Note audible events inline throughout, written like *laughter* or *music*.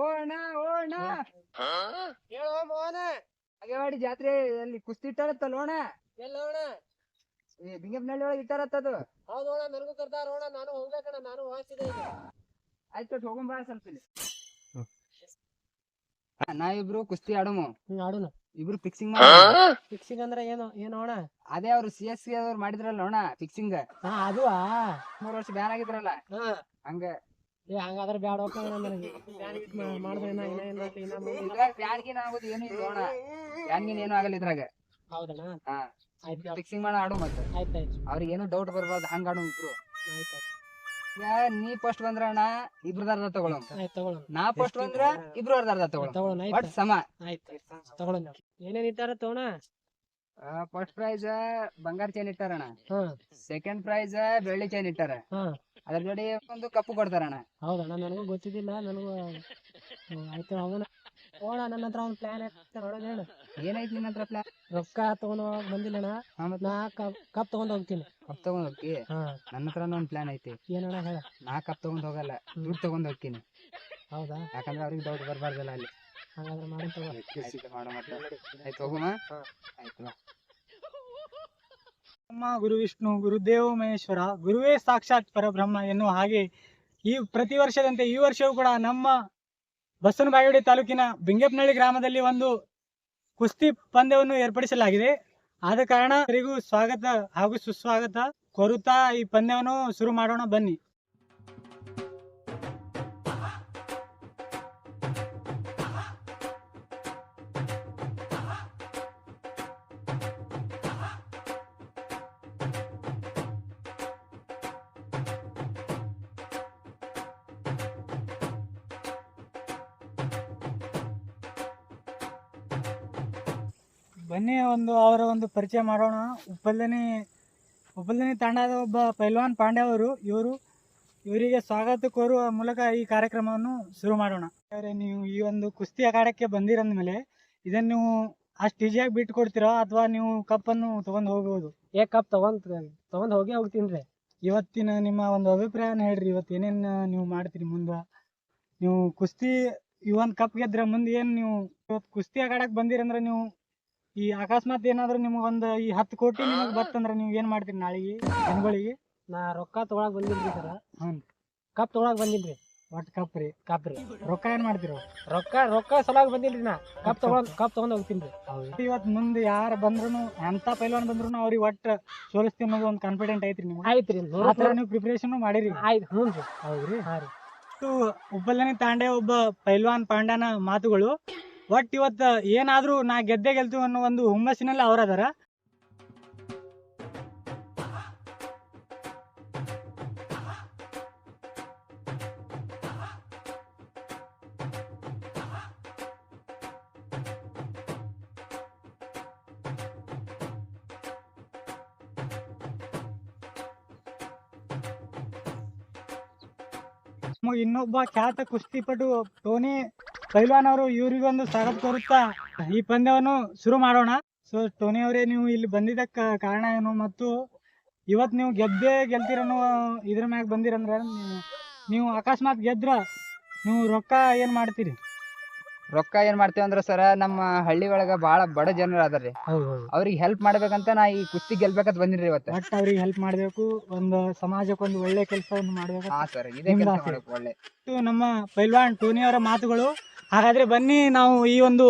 ಓಣ ಓಣ. ಹೇಳೋ ಮೋಹನ ಅಗೇವಾಡಿ ಜಾತ್ರೆ ಅಲ್ಲಿ ಕುಸ್ತಿ ಇಟ್ಟಾರತ್ತಲ್ಲ ಓಣ? ಎಲ್ಲೋಣ ಈ ಬಿಂಗಪ್ಪನಹಳ್ಳಿ ಒಳಗೆ ಇಟ್ಟಾರತ್ತದು ಓಣ ನನಗೂ ಕರ್ದಾರೋಣ ನಾನು ಹೋಗ್ಬೇಕಣ ನಾನು ವಾಸಿದೆ ಆಯ್ತು ಹೋಗೊಂಬಾ ಸ್ವಲ್ಪ ಇಲ್ಲಿ. ನಾವಿಬ್ರು ಕುಸ್ತಿ ಆಡೋಮು. ಹ್ಮ್ ಆಡೋಣ. ಇಬ್ರು ಫಿಕ್ಸಿಂಗ್ ಮಾಡಿ ಫಿಕ್ಸಿಂಗ್ ಅಂದ್ರೆ ಏನು ಏನು ಅಣ್ಣ ಅದೇ ಅವ್ರು ಸಿ ಎಸ್ ಸಿ ಅವ್ರು ಮಾಡಿದ್ರಲ್ಲ ಅಣ್ಣ ಫಿಕ್ಸಿಂಗ್ ಹಾ ಅದು ಮೂರ್ ವರ್ಷ ಬ್ಯಾನ್ ಆಗಿದ್ರಲ್ಲ. ಹಾ. ಹಂಗ. ಏ ಹಂಗಾದ್ರೆ ಬ್ಯಾಡ ಹೋಗ್ತಾನ ನನಗೆ ಮಾಡಿದ್ರೆ ಇನ್ನ ಇನ್ನ ಏನ್ ಮಾಡ್ಲಿ, ಇನ್ನ ಬ್ಯಾನ್ ಆಗೋದು ಏನು ಇಲ್ಲ ಅಣ್ಣ ಬ್ಯಾನ್ ಗೀನ್ ಏನು ಆಗಲ್ಲ ಇದ್ರಾಗ. ಹೌದಣ್ಣ? ಹಾ. ಆಯ್ತು ಫಿಕ್ಸಿಂಗ್ ಮಾಡಿ ಆಡು ಮತ್ತೆ. ಆಯ್ತು ಆಯ್ತು. ಅವ್ರಿಗೆ ಏನು ಡೌಟ್ ಬರ್ಬಾರ್ದು ಹಂಗ ಆಡು ಇಬ್ರು ಆಯ್ತು ಈಗ ನೀ ಫಸ್ಟ್ ಬಂದ್ರ ಅಣ್ಣ ಇಬ್ರದ್ ಅರ್ಧ ತಗೊಳ ಆಯ್ತು ತಗೊಳ್ಳೋಣ ನಾ ಫಸ್ಟ್ ಬಂದ್ರ ಇಬ್ರು ಅರ್ಧ ಅರ್ಧ ತಗೊಳ ತಗೊಳ್ಳೋಣ ಬಟ್ ಆಯ್ತು. ಸಮ. ಆಯ್ತು ತಗೊಳ್ಳೋಣ ಏನೇನ್ ಇಟ್ಟಾರ ತಗೋಣ? ಫಸ್ಟ್ ಪ್ರೈಸ್ ಬಂಗಾರ ಚೈನ್ ಇಟ್ಟಾರಣ್ಣ. ಹಾ. ಸೆಕೆಂಡ್ ಪ್ರೈಸ್ ಬೆಳ್ಳಿ ಚೈನ್ ಇಟ್ಟಾರ. ಅದ್ರ ಜೋಡಿ ಒಂದು ಕಪ್ಪು ಕೊಡ್ತಾರಣ್ಣ. ಹೌದಣ್ಣ ನನಗೂ ಗೊತ್ತಿದ್ದಿಲ್ಲ ನನಗೂ ಆಯ್ತು ಅವನ ಹೋಗೋಣ ನನ್ನ ಹತ್ರ ಒಂದು ಪ್ಲಾನ್ ಹೇಳು. ಏನೈತಿ ನಿನ್ನ ಹತ್ರ ಪ್ಲಾನ್ ರೊಕ್ಕ ತಗೊಂಡ್ ಹೋಗಕ್ ಬಂದಿಲ್ಲಣ್ಣ. ನಾ ಕಪ್ ಕಪ್ ತಗೊಂಡ್ ಹೋಗ್ತೀನಿ. ಕಪ್ ತಗೊಂಡ್ ಹೋಗಿ ಹಾ. ನನ್ನ ಹತ್ರ ಒಂದ್ ಪ್ಲಾನ್ ಐತಿ. ಏನಣ್ಣ ಹೇಳ. ನಾ ಕಪ್ ತಗೊಂಡ್ ಹೋಗಲ್ಲ ದುಡ್ಡು ತಗೊಂಡ್ ಹೋಗ್ತೀನಿ. ಹೌದಾ? ಯಾಕಂದ್ರೆ ಅವ್ರಿಗೆ ಡೌಟ್ ಬರ್ಬಾರ್ದಲ್ಲ ಅಲ್ಲಿ. ಹಾಗಾದ್ರೆ ಮಾಡಿ ತಗೋ. ಆಯ್ತು, ಆಯ್ತು ಬ್ರಹ್ಮ ಗುರು ವಿಷ್ಣು ಗುರುದೇವ ಮಹೇಶ್ವರ ಗುರುವೇ ಸಾಕ್ಷಾತ್ ಪರಬ್ರಹ್ಮ ಎನ್ನುವ ಹಾಗೆ ಈ ಪ್ರತಿ ವರ್ಷದಂತೆ ಈ ವರ್ಷವೂ ಕೂಡ ನಮ್ಮ ಬಸವನಬಾಗೇವಾಡಿ ತಾಲೂಕಿನ ಬಿಂಗಪ್ಪನಹಳ್ಳಿ ಗ್ರಾಮದಲ್ಲಿ ಒಂದು ಕುಸ್ತಿ ಪಂದ್ಯವನ್ನು ಏರ್ಪಡಿಸಲಾಗಿದೆ. ಆದ ಕಾರಣ ಎಲ್ಲರಿಗೂ ಸ್ವಾಗತ ಹಾಗೂ ಸುಸ್ವಾಗತ. ಕೋರುತ್ತಾ ಈ ಪಂದ್ಯವನ್ನು ಶುರು ಮಾಡೋಣ ಬನ್ನಿ. ಬನ್ನಿ ಒಂದು ಅವರ ಒಂದು ಪರಿಚಯ ಮಾಡೋಣ. ಉಪ್ಪಲ್ದನಿ ಉಪ್ಪಲ್ದನಿ ತಂಡದ ಒಬ್ಬ ಪೈಲ್ವಾನ್ ಪಾಂಡೆ ಅವರು ಇವರು ಇವರಿಗೆ ಸ್ವಾಗತ ಕೋರುವ ಮೂಲಕ ಈ ಕಾರ್ಯಕ್ರಮವನ್ನು ಶುರು ಮಾಡೋಣ. ಯಾಕಂದ್ರೆ ನೀವು ಈ ಒಂದು ಕುಸ್ತಿ ಅಖಾಡಕ್ಕೆ ಬಂದಿರಂದ ಮೇಲೆ ಇದನ್ನು ನೀವು ಅಷ್ಟು ಈಜಿಯಾಗಿ ಬಿಟ್ಟು ಕೊಡ್ತೀರೋ ಅಥವಾ ನೀವು ಕಪ್ಪನ್ನು ತಗೊಂಡು ಹೋಗ್ಬೋದು? ಏ ಕಪ್ ತೊಗೊಂಡ್ ತೊಗೊಂಡು ಹೋಗಿ ಹೋಗ್ತೀನಿ ರೀ. ಇವತ್ತಿನ ನಿಮ್ಮ ಒಂದು ಅಭಿಪ್ರಾಯನ ಹೇಳ್ರಿ ಇವತ್ತು ಏನೇನು ನೀವು ಮಾಡ್ತೀರಿ ಮುಂದೆ? ನೀವು ಕುಸ್ತಿ ಈ ಒಂದು ಕಪ್ ಗೆದ್ರೆ ಮುಂದೆ ಏನು ನೀವು ಇವತ್ತು ಕುಸ್ತಿ ಆಗಾಡಕ್ಕೆ ಬಂದಿರಂದ್ರೆ ನೀವು ಈ ಅಕಸ್ಮಾತ್ ಏನಾದ್ರು ನಿಮಗೊಂದು ಈ ಹತ್ತು ಕೋಟಿ ನಿಮಗೆ ಬರ್ತಂದ್ರೆ ನೀವು ಏನು ಮಾಡ್ತೀರಿ ನಾಳೆಗೆ ಜನಗಳಿಗೆ ನಾ ರೊಕ್ಕ ತೊಗೊಳಕ್ ಬಂದಿಲ್ರಿ ಸರ. ಹ್ಞೂ ಕಪ್ ತಗೊಳಕ್ ಬಂದಿಲ್ರಿ. ಒಟ್ಟು ಕಪ್ ರೀ ಕಪ್ ರೀ. ರೊಕ್ಕ ಏನು ಮಾಡ್ತೀರೋ? ರೊಕ್ಕ ರೊಕ್ಕ ಸಲುವಾಗಿ ಬಂದಿಲ್ರಿ ನಾ. ಕಪ್ ತಗೊಂಡ್ ಕಪ್ ತಗೊಂಡ್ ಹೋಗ್ತೀನಿ ರೀ. ಇವತ್ತು ಮುಂದೆ ಯಾರು ಬಂದ್ರು ಎಂಥ ಪೈಲ್ವಾನ್ ಬಂದ್ರು ಅವ್ರಿಗೆ ಒಟ್ಟು ಸೋಲಿಸ್ತೀನಿ ಅನ್ನೋದು ಒಂದು ಕಾನ್ಫಿಡೆಂಟ್ ಐತ್ರಿ ನಿಮ್ಗೆ. ಆಯ್ತು ರೀ ಆ ಥರ ನೀವು ಪ್ರಿಪ್ರೇಷನ್ ಮಾಡಿರಿ. ಆಯ್ತು ಹ್ಞೂ ರೀ. ಹೌದ್ರಿ. ಹಾಂ ರೀ. ಇಷ್ಟು ತಾಂಡೆ ಒಬ್ಬ ಪೈಲ್ವಾನ್ ಪಾಂಡನ ಮಾತುಗಳು. ಒಟ್ ಇವತ್ತು ಏನಾದರೂ ನಾ ಗೆದ್ದೆ ಗೆಲ್ತೀವಿ ಅನ್ನೋ ಒಂದು ಹುಮ್ಮಸ್ಸಿನಲ್ಲಿ ಅವರದಾರ ಇನ್ನೊಬ್ಬ ಖ್ಯಾತ ಕುಸ್ತಿಪಟು ಟೋನಿ ಪೈಲ್ವಾನ್ ಅವರು ಇವರಿಗೊಂದು ಸ್ವಾಗತ ಕೋರುತ್ತಾ ಈ ಪಂದ್ಯವನ್ನು ಶುರು ಮಾಡೋಣ. ಸೊ ಟೋನಿ ಅವರೇ, ನೀವು ಇಲ್ಲಿ ಬಂದಿದ್ದಕ್ಕ ಕಾರಣ ಏನು ಮತ್ತು ಇವತ್ತು ನೀವು ಗೆದ್ದೇ ಗೆಲ್ತಿರೋನು ಇದ್ರ ಮ್ಯಾಗ ಬಂದಿರಂದ್ರೆ ನೀವು- ನೀವು ಅಕಸ್ಮಾತ್ ಗೆದ್ರ ನೀವು ರೊಕ್ಕ ಏನು ಮಾಡ್ತೀರಿ? ರೊಕ್ಕ ಏನ್ ಮಾಡ್ತೇವ ಅಂದ್ರ ಸರ ನಮ್ಮ ಹಳ್ಳಿ ಒಳಗ ಬಾಳ ಬಡ ಜನರು ಅದಾರ್ರಿ. ಅವ್ರಿಗೆ ಹೆಲ್ಪ್ ಮಾಡ್ಬೇಕಂತ ನಾ ಈ ಕುಸ್ತಿ ಗೆಲ್ಬೇಕಂತ ಬಂದಿನ್ರಿ ಇವತ್ತ. ಬಟ್ ಅವ್ರಿಗೆ ಹೆಲ್ಪ್ ಮಾಡಬೇಕು ಒಂದು ಸಮಾಜಕ್ಕೆ ಒಂದು ಒಳ್ಳೆ ಕೆಲಸವನ್ನು ಮಾಡಬೇಕು. ಹಾ ಸರ್ ಇದೇ ನಿಮ್ದು ಕೆಲಸ ಆಸೆ. ಮಾಡಬೇಕು ಒಳ್ಳೆ. ಇಷ್ಟು ನಮ್ಮ ಪೈಲ್ವಾನ್ ಟೋನಿ ಅವರ ಮಾತುಗಳು. ಹಾಗಾದ್ರೆ ಬನ್ನಿ ನಾವು ಈ ಒಂದು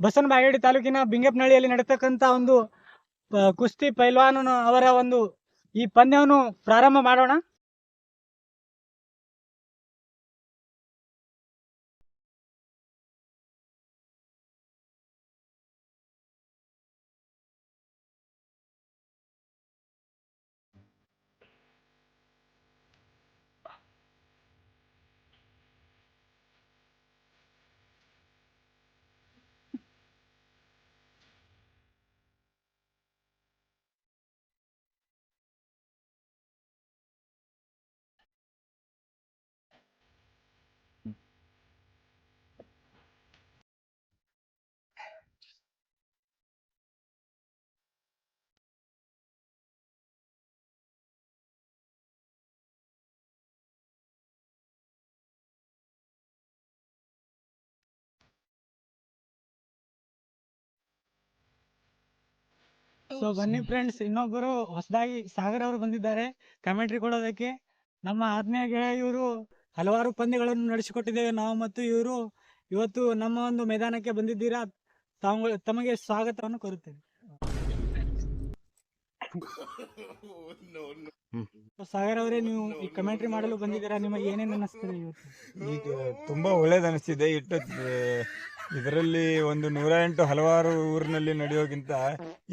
ಬಸವನ ಬಾಗೇಡಿ ತಾಲೂಕಿನ ಬಿಂಗಪ್ಪನಹಳ್ಳಿಯಲ್ಲಿ ನಡತಕ್ಕಂತ ಒಂದು ಆ, ಕುಸ್ತಿ ಪೈಲ್ವಾನ್ ಅವರ ಒಂದು ಈ ಪಂದ್ಯವನ್ನು ಪ್ರಾರಂಭ ಮಾಡೋಣ. ಸೊ ಬನ್ನಿ ಫ್ರೆಂಡ್ಸ್ ಇನ್ನೊಬ್ಬರು ಹೊಸದಾಗಿ ಸಾಗರ್ ಅವರು ಬಂದಿದ್ದಾರೆ. ಕಮೆಂಟ್ರಿ ಕೊಡೋದಕ್ಕೆ ನಮ್ಮ ಆತ್ಮೀಯ ಗೆಳೆಯ ಇವರು ಹಲವಾರು ಪಂದ್ಯಗಳನ್ನು ನಡೆಸಿಕೊಟ್ಟಿದ್ದೇವೆ. ನಾವು ಮತ್ತು ಇವರು ಇವತ್ತು ನಮ್ಮ ಒಂದು ಮೈದಾನಕ್ಕೆ ಬಂದಿದ್ದೀರಾ? ತಾವು ತಮಗೆ ಸ್ವಾಗತವನ್ನು ಕೋರುತ್ತೇವೆ. ಸಾಗರ್ ಅವರೇ ನೀವು ಈ ಕಮೆಂಟ್ರಿ ಮಾಡಲು ಬಂದಿದ್ದೀರಾ? ನಿಮಗೆ ಏನೇನು ಅನಿಸ್ತದೆ ಇವತ್ತು? ಈಗ ತುಂಬಾ ಒಳ್ಳೇದು ಅನಿಸ್ತಿದೆ. ಇಟ್ಟು ಇದರಲ್ಲಿ ಒಂದು ನೂರ ಎಂಟು ಹಲವಾರು ಊರಿನಲ್ಲಿ ನಡೆಯೋಗಿಂತ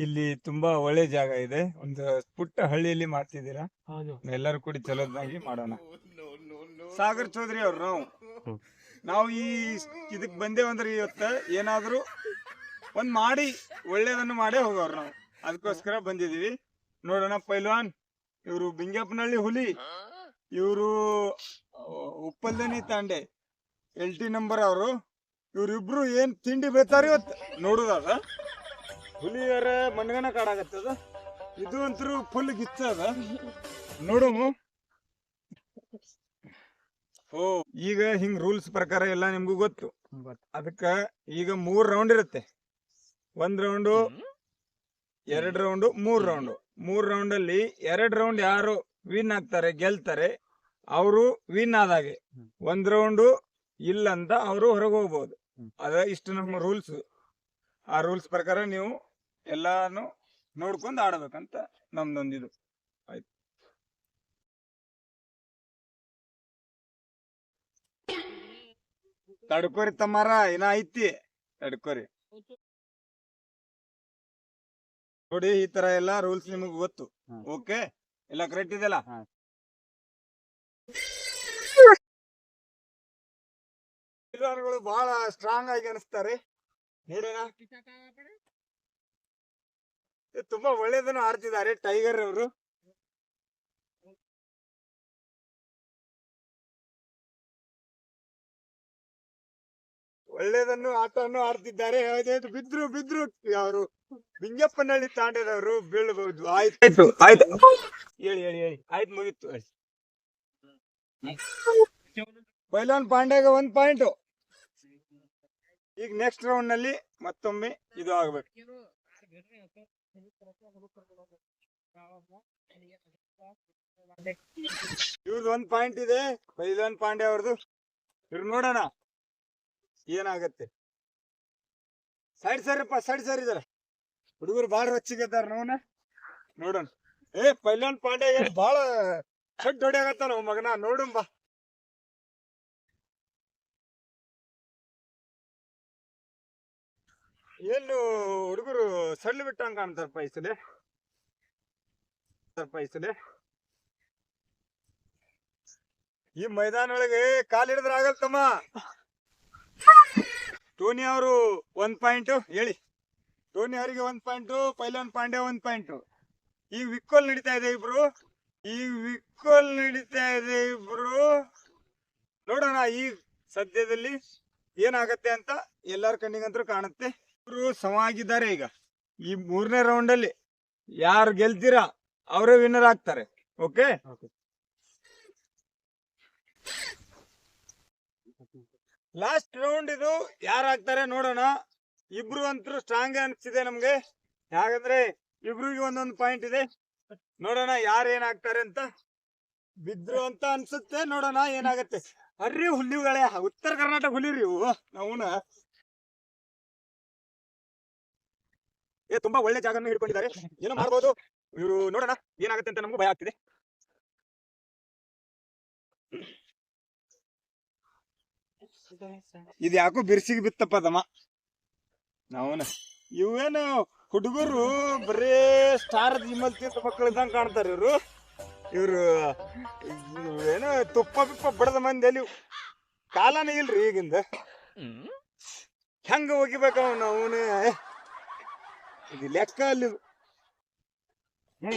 ಇಲ್ಲಿ ತುಂಬಾ ಒಳ್ಳೆ ಜಾಗ ಇದೆ. ಒಂದು ಪುಟ್ಟ ಹಳ್ಳಿಯಲ್ಲಿ ಮಾಡ್ತಿದ್ದೀರಾ? ಹೌದು. ಎಲ್ಲರೂ ಕೂಡಿ ಚಲೋದಾಗಿ ಮಾಡೋಣ. ಸಾಗರ್ ಚೌಧರಿ ಅವ್ರು ನಾವು. ನಾವು ಈ ಇದಕ್ ಬಂದೇವಂದ್ರೆ ಇವತ್ತ ಏನಾದರೂ ಒಂದ್ ಮಾಡಿ ಒಳ್ಳೇದನ್ನು ಮಾಡೇ ಹೋಗೋರು ನಾವು. ಅದಕ್ಕೋಸ್ಕರ ಬಂದಿದೀವಿ ನೋಡೋಣ ಪೈಲ್ವಾನ್ ಇವರು ಬಿಂಗಪ್ಪನಹಳ್ಳಿ ಹುಲಿ ಇವರು ಉಪ್ಪಲ್ದನಿ ತಾಂಡೆ ಎಲ್ ಟಿ ನಂಬರ್ ಅವರು. ಇವ್ರಿಬ್ರು ಏನ್ ತಿಂಡಿ ಬೀಳ್ತಾರ ಇವತ್ತು? ನೋಡುದದ? ಹುಲಿಯರ ಮಣ್ಗನ ಕಾಡಾಗತ್ತದ ಇದು ಅಂತೂ ಫುಲ್ ಗಿಚ್ಚದ ನೋಡು ಓ ಈಗ ಹಿಂಗ್ ರೂಲ್ಸ್ ಪ್ರಕಾರ ಎಲ್ಲ ನಿಮ್ಗೂ ಗೊತ್ತು. ಅದಕ್ಕ ಈಗ ಮೂರ್ ರೌಂಡ್ ಇರುತ್ತೆ. ಒಂದ್ ರೌಂಡು ಎರಡ್ ರೌಂಡು ಮೂರ್ ರೌಂಡ್ ಮೂರ್ ರೌಂಡ್ ಅಲ್ಲಿ ಎರಡ್ ರೌಂಡ್ ಯಾರು ವಿನ್ ಆಗ್ತಾರೆ ಗೆಲ್ತಾರೆ ಅವರು ವಿನ್ ಆದಾಗೆ ಒಂದ್ ರೌಂಡು ಇಲ್ಲ ಅಂತ ಅವರು ಹೊರಗೆ ಹೋಗ್ಬೋದು. ಅದ ಇಷ್ಟು ನಮ್ಮ ರೂಲ್ಸ್ ಆ ರೂಲ್ಸ್ ಪ್ರಕಾರ ನೀವು ಎಲ್ಲಾನು ನೋಡ್ಕೊಂಡು ಆಡ್ಬೇಕಂತ ನಮ್ದೊಂದಿದು ಆಯ್ತು. ತಡ್ಕೋರಿ ತಮ್ಮಾರ ಏನ ಐತಿ? ತಡ್ಕೋರಿ. ನೋಡಿ ಈ ತರ ಎಲ್ಲಾ ರೂಲ್ಸ್ ನಿಮಗ್ ಗೊತ್ತು. ಓಕೆ ಎಲ್ಲ ಕರೆಕ್ಟ್ ಇದೆಲ್ಲ ಹಾ. ಬಹಳ ಸ್ಟ್ರಾಂಗ್ ಆಗಿ ಅನಿಸ್ತಾರೆ. ನೋಡೋಣ. ತುಂಬಾ ಒಳ್ಳೇದನ್ನು ಆಡ್ತಿದ್ದಾರೆ ಟೈಗರ್ ಅವರು. ಒಳ್ಳೇದನ್ನು ಆಟವನ್ನು ಆಡ್ತಿದ್ದಾರೆ. ಬಿದ್ರು ಬಿದ್ರು ಅವರು ಬಿಂಗಪ್ಪನಹಳ್ಳಿ ತಾಂಡದವರು ಬೀಳ್ಬಹುದು ಆಯ್ತು. ಆಯ್ತು ಆಯ್ತು. ಹೇಳಿ ಹೇಳಿ ಹೇಳಿ. ಆಯ್ತು ಮುಗೀತು. ಪೈಲಾನ್ ಪಾಂಡ್ಯಾಗ ಒಂದ್ ಪಾಯಿಂಟ್ ಈಗ ನೆಕ್ಸ್ಟ್ ರೌಂಡ್ನಲ್ಲಿ ಮತ್ತೊಮ್ಮೆ ಇದು ಆಗ್ಬೇಕು. ಇವ್ರದ್ದು ಒಂದ್ ಪಾಯಿಂಟ್ ಇದೆ ಪೈಲಾನ್ ಪಾಂಡೆ ಅವ್ರದ್ದು ಇವ್ರು ನೋಡೋಣ, ಏನಾಗತ್ತೆ. ಸೈಡ್ ಸರಿಪ್ಪ ಸೈಡ್ ಸರಿ ಇದಾರೆ. ಹುಡುಗರು ಬಾಳ ರೊಚ್ಚಿಗೆದ್ದಾರ ನೋನ ನೋಡೋಣ. ಏ ಪೈಲಾನ್ ಪಾಂಡೆ, ಏನ್ ಬಾಳ ಶೆಡ್ ಆಗತ್ತ ನಾವು ಮಗನ? ನೋಡುಂ ಏನು ಹುಡುಗರು ಸಳ್ಳು ಬಿಟ್ಟಂಗ ಕಾಣ್ತಾರಪ್ಪ ಈ ಸಲ. ಈ ಈ ಮೈದಾನ ಒಳಗೆ ಕಾಲ್ ಹಿಡಿದ್ರ ಆಗಲ್ತಮ್ಮ ಟೋನಿ ಅವರು ಒಂದ್ ಪಾಯಿಂಟ್, ಹೇಳಿ. ಟೋನಿ ಅವರಿಗೆ ಒಂದ್ ಪಾಯಿಂಟ್ ಪೈಲನ್ ಪಾಂಡೆ ಒಂದ್ ಪಾಯಿಂಟ್. ಈ ವಿಕ್ಕೋಲ್ ನಡೀತಾ ಇದೆ ಇಬ್ರು. ಈ ವಿಕ್ಕೋಲ್ ನಡೀತಾ ಇದೆ ಇಬ್ರು. ನೋಡೋಣ ಈ ಸದ್ಯದಲ್ಲಿ ಏನಾಗತ್ತೆ ಅಂತ ಎಲ್ಲರ ಕಣ್ಣಿಗಂತೂ ಕಾಣುತ್ತೆ. ಇಬ್ರು ಸಮಾಗಿದ್ದಾರೆ ಈಗ. ಈ ಮೂರನೇ ರೌಂಡ್ ಅಲ್ಲಿ ಯಾರು ಗೆಲ್ತೀರಾ ಅವರೇ ವಿನ್ನರ್ ಆಗ್ತಾರೆ. ಓಕೆ ಲಾಸ್ಟ್ ರೌಂಡ್ ಇದು ಯಾರು ಆಗ್ತಾರೆ ನೋಡೋಣ. ಇಬ್ರು ಅಂತೂ ಸ್ಟ್ರಾಂಗ್ ಅನ್ಸಿದೆ ನಮ್ಗೆ. ಯಾಕಂದ್ರೆ ಇಬ್ರಿಗೆ ಒಂದೊಂದು ಪಾಯಿಂಟ್ ಇದೆ. ನೋಡೋಣ ಯಾರು ಏನಾಗ್ತಾರೆ ಅಂತ. ಬಿದ್ರು ಅಂತ ಅನ್ಸುತ್ತೆ ನೋಡೋಣ ಏನಾಗತ್ತೆ. ಅರ್ರಿ ಹುಲಿಗಳೇ ಉತ್ತರ ಕರ್ನಾಟಕ ಹುಲಿ ರೀ ನಾವುನ ಏ ತುಂಬಾ ಒಳ್ಳೆ ಜಾಗನ ಹಿಡ್ಕೊಂಡಿದ್ದಾರೆ. ಏನೋ ಮಾಡ್ಬೋದು. ಇವರು ನೋಡೋಣ ಏನಾಗುತ್ತೆ ಅಂತ ನಮಗೂ ಭಯ ಆಗ್ತಿದೆ. ಇದು ಯಾಕೋ ಬಿರ್ಸಿಗೆ ಬಿತ್ತಪ್ಪ ತಮ್ಮ. ಅವನ ಇವೇನು ಹುಡುಗರು ಬರೇ ಸ್ಟಾರ್ ಜಿಮ್ಮಲ್ ತಿಂತ ಮಕ್ಕಳು ಇದ್ದಂಗೆ ಕಾಣ್ತಾರೆ ಇವರು. ಇವರು ಏನೋ ತುಪ್ಪ ಬಿಪ್ಪ ಬಡದ ಮಂದಿ ಅಲ್ಲಿ ಕಾಲನೇ ಇಲ್ರಿ ಈಗಿಂದ. ಹೆಂಗ ಒಗಿಬೇಕ ಅವನು ಅವನೇ ಇದು ಲೆಕ್ಕ ಅಲ್ಲಿ. ಏ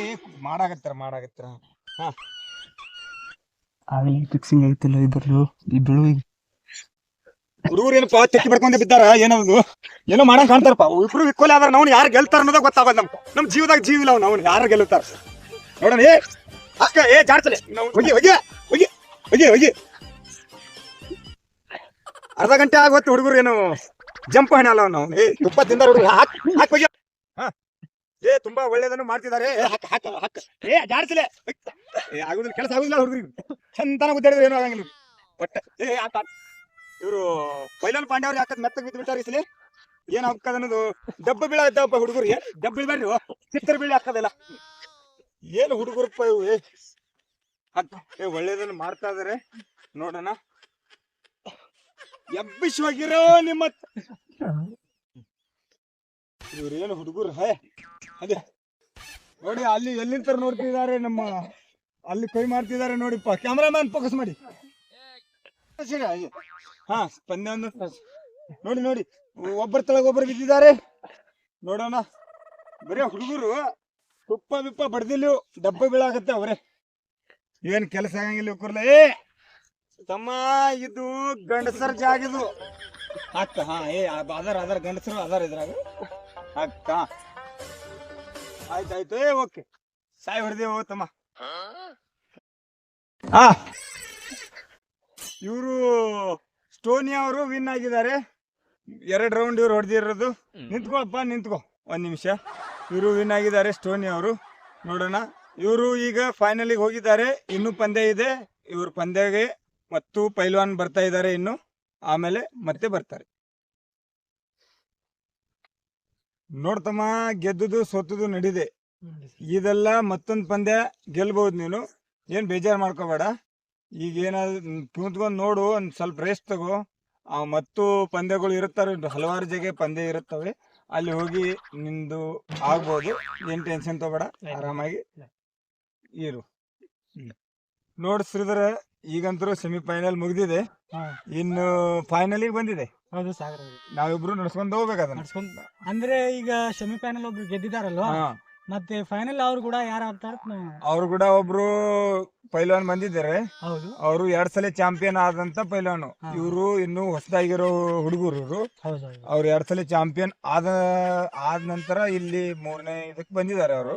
ಮಾಡಾಕತ್ತಾರ ಮಾಡಾಕತ್ತಾರ. ಹಾ. ಆಗಲೇ ಫಿಕ್ಸಿಂಗ್ ಐತಿಲ್ಲ ಇಬ್ಬರು ಇಬ್ಬರು ಹುಡುಗರು ಏನಪ್ಪ ತೆಕ್ಕಿ ಬಡ್ಕೊಂಡೆ ಬಿದ್ದಾರ? ಏನದು ಏನೋ ಮಾಡಂಗ್ ಕಾಣ್ತಾರಪ್ಪ. ಇಬ್ರು ಇಕ್ವಲ್ ಆದ್ರ ನಾವು ಯಾರು ಗೆಲ್ತಾರ ಅನ್ನೋದ ಗೊತ್ತಾಗೋದು ನಮ್ ನಮ್ ಜೀವದಾಗ ಜೀವ ಇಲ್ಲ ಅವ್ನು ಯಾರು ಗೆಲ್ಲುತ್ತಾರ? ನೋಡೋಣ ಏ ಅಕ್ಕ ಏ ಜಾಡ್ತಲೆ ನಾವು ಹೋಗಿ ಹೋಗಿ ಹೋಗಿ ಹೋಗಿ ಹೋಗಿ. ಅರ್ಧ ಗಂಟೆ ಆಗೋತ್ತು ಹುಡುಗರು ಏನು ಜಂಪ್ ಹಣ ಅಲ್ಲ ನಾವು ಏ ತುಪ್ಪ ತಿಂದಾರ ಹುಡುಗರು ಹಾಕ್ ಹಾಕ್ ಹೋಗಿ. ಏ ತುಂಬಾ ಒಳ್ಳೇದನ್ನು ಮಾಡ್ತಿದ್ದಾರೆ. ಏ, ಹಾಕ್ ಏ ಏ ಆಗುದಿಲ್ಲ ಕೆಲಸ ಆಗುದಿಲ್ಲ ಹುಡುಗರಿಗೆ ಚಂದನ ಗುದ್ದಾಡಿದ್ರೆ ಏನು ಆಗಂಗಿಲ್ಲ. ಒಟ್ಟ ಏ ಆತ ಇವರು ಪೈಲನ್ ಪಾಂಡೆ ಅವ್ರು ಯಾಕಂದ್ ಮೆತ್ತಗೆ ಬಿದ್ದು ಬಿಟ್ಟಾರ ಇಸಲಿ ಏನ್ ಡಬ್ಬ ಬೀಳಾಗ್ತಾವಪ್ಪ ಹುಡುಗರು ಏನ್ ಡಬ್ಬ ಬೀಳ್ಬೇಡ್ರಿ ಚಿತ್ರ ಬೀಳಿ ಹಾಕದಿಲ್ಲ ಏನು ಹುಡುಗರಪ್ಪ ಇವು ಏ. ಏ ಒಳ್ಳೇದನ್ನು ಮಾಡ್ತಾ ಇದಾರೆ. ನೋಡೋಣ. ಎಬ್ಬಿಸುವಾಗಿರೋ ನಿಮ್ಮ ಇವ್ರೇನು ಹುಡುಗರು, ಹೇ? ಅದೇ. ನೋಡಿ, ಅಲ್ಲಿ ಎಲ್ಲಿಂದ ನೋಡ್ತಿದ್ದಾರೆ ನಮ್ಮ, ಅಲ್ಲಿ ಕೈ ಮಾಡ್ತಿದ್ದಾರೆ ನೋಡಿಪ್ಪ. ಕ್ಯಾಮ್ರಾಮ್ಯಾನ್ ಫೋಕಸ್ ಮಾಡಿ. ಹಾ ಒಂದು. ನೋಡಿ ನೋಡಿ. ಒಬ್ಬರ ತಳಗ ಒಬ್ಬರು ಬಿದ್ದಿದ್ದಾರೆ. ನೋಡೋಣ. ಬರೀ ಹುಡುಗರು, ತುಪ್ಪ ಬಿಪ್ಪ ಬಡ್ದಿಲ್ಲ, ಡಬ್ಬ ಬೀಳಾಗತ್ತೆ ಅವ್ರೆ. ಏನ್ ಕೆಲಸ ಆಗಂಗಿಲ್ಲ ಕುರ್ಲ ಏ, ತಮ್ಮ, ಇದು ಗಂಡಸರ ಜಾಗಿದು. ಅಕ್ಕ ಹಾ, ಏ ಅದಾರ ಅದಾರ ಗಂಡಸರು ಅದಾರ ಇದ್ರಾಗ. ಅಕ್ಕ ಆಯ್ತಾಯ್ತು ಏ ಓಕೆ. ಸಾಯಿ ಹೊಡೆದೇವು ತಮ್ಮ ಹಾ ಇವರು ಸ್ಟೋನಿಯಾ ಅವರು ವಿನ್ ಆಗಿದ್ದಾರೆ. ಎರಡು ರೌಂಡ್ ಇವ್ರು ಹೊಡೆದಿರೋದು. ನಿಂತ್ಕೊಳಪ್ಪ ನಿಂತ್ಕೊ. ಒಂದ್ ನಿಮಿಷ. ಇವರು ವಿನ್ ಆಗಿದ್ದಾರೆ ಸ್ಟೋನಿಯಾ ಅವರು. ನೋಡೋಣ. ಇವರು ಈಗ ಫೈನಲಿಗೆ ಹೋಗಿದ್ದಾರೆ. ಇನ್ನೂ ಪಂದ್ಯ ಇದೆ. ಇವರು ಪಂದ್ಯಗೆ ಮತ್ತು ಪೈಲ್ವಾನ್ ಬರ್ತಾ ಇದ್ದಾರೆ ಇನ್ನು. ಆಮೇಲೆ ಮತ್ತೆ ಬರ್ತಾರೆ. ನೋಡ್ತಮ್ಮ ಗೆದ್ದುದು ಸೋತುದು ನಡಿದೆ. ಇದೆಲ್ಲ ಮತ್ತೊಂದು ಪಂದ್ಯ ಗೆಲ್ಬಹುದು ನೀನು. ಏನು ಬೇಜಾರು ಮಾಡ್ಕೋಬೇಡ. ಈಗ ಏನಾದ್ರು ಕುಂತ್ಕೊಂಡು ನೋಡು ಒಂದು ಸ್ವಲ್ಪ ರೆಸ್ಟ್ ತಗೋ. ಆ ಮತ್ತು ಪಂದ್ಯಗಳು ಇರುತ್ತಾರೆ ಹಲವಾರು ಜಾಗ ಪಂದ್ಯ ಇರುತ್ತವೆ. ಅಲ್ಲಿ ಹೋಗಿ ನಿಂದು ಆಗ್ಬೋದು. ಏನು ಟೆನ್ಷನ್ ತಗೋಬೇಡ. ಆರಾಮಾಗಿ ಇರು. ನೋಡ್ ಶ್ರೀಧರ ಈಗಂತರೂ ಸೆಮಿಫೈನಲ್ ಮುಗ್ದಿದೆ. ಇನ್ನು ಫೈನಲಿಗೆ ಬಂದಿದೆ. ಹೌದು ಸಾಗರ ನಾವಿಬ್ರು ನಡ್ಸ್ಕೊಂಡು ಹೋಗ್ಬೇಕು ಅದನ್ನ. ನಡ್ಸ್ಕೊಂಡ್ ಅಂದ್ರೆ ಈಗ ಸೆಮಿಫೈನಲ್ ಒಬ್ರು ಗೆದ್ದಿದಾರಲ್ವಾ? ಹಾ. ಮತ್ತೆ ಫೈನಲ್ ಅವ್ರು ಕೂಡ ಯಾರು ಆಗ್ತಾರ ಅವ್ರು ಕೂಡ ಒಬ್ರು ಪೈಲ್ವಾನ್ ಬಂದಿದ್ದಾರೆ. ಹೌದು. ಅವರು ಎರಡ್ ಸಲ ಚಾಂಪಿಯನ್ ಆದಂತ ಪೈಲ್ವಾನು. ಹಾ. ಇವರು ಇನ್ನು ಹೊಸದಾಗಿರೋ ಹುಡುಗರು ಇವರು. ಹೌದು ಹೌದು. ಅವ್ರು ಎರಡ್ ಸಲ ಚಾಂಪಿಯನ್ ಆದ ಆದ ನಂತರ ಇಲ್ಲಿ ಮೂರನೇ ಇದಕ್ ಬಂದಿದ್ದಾರೆ ಅವರು.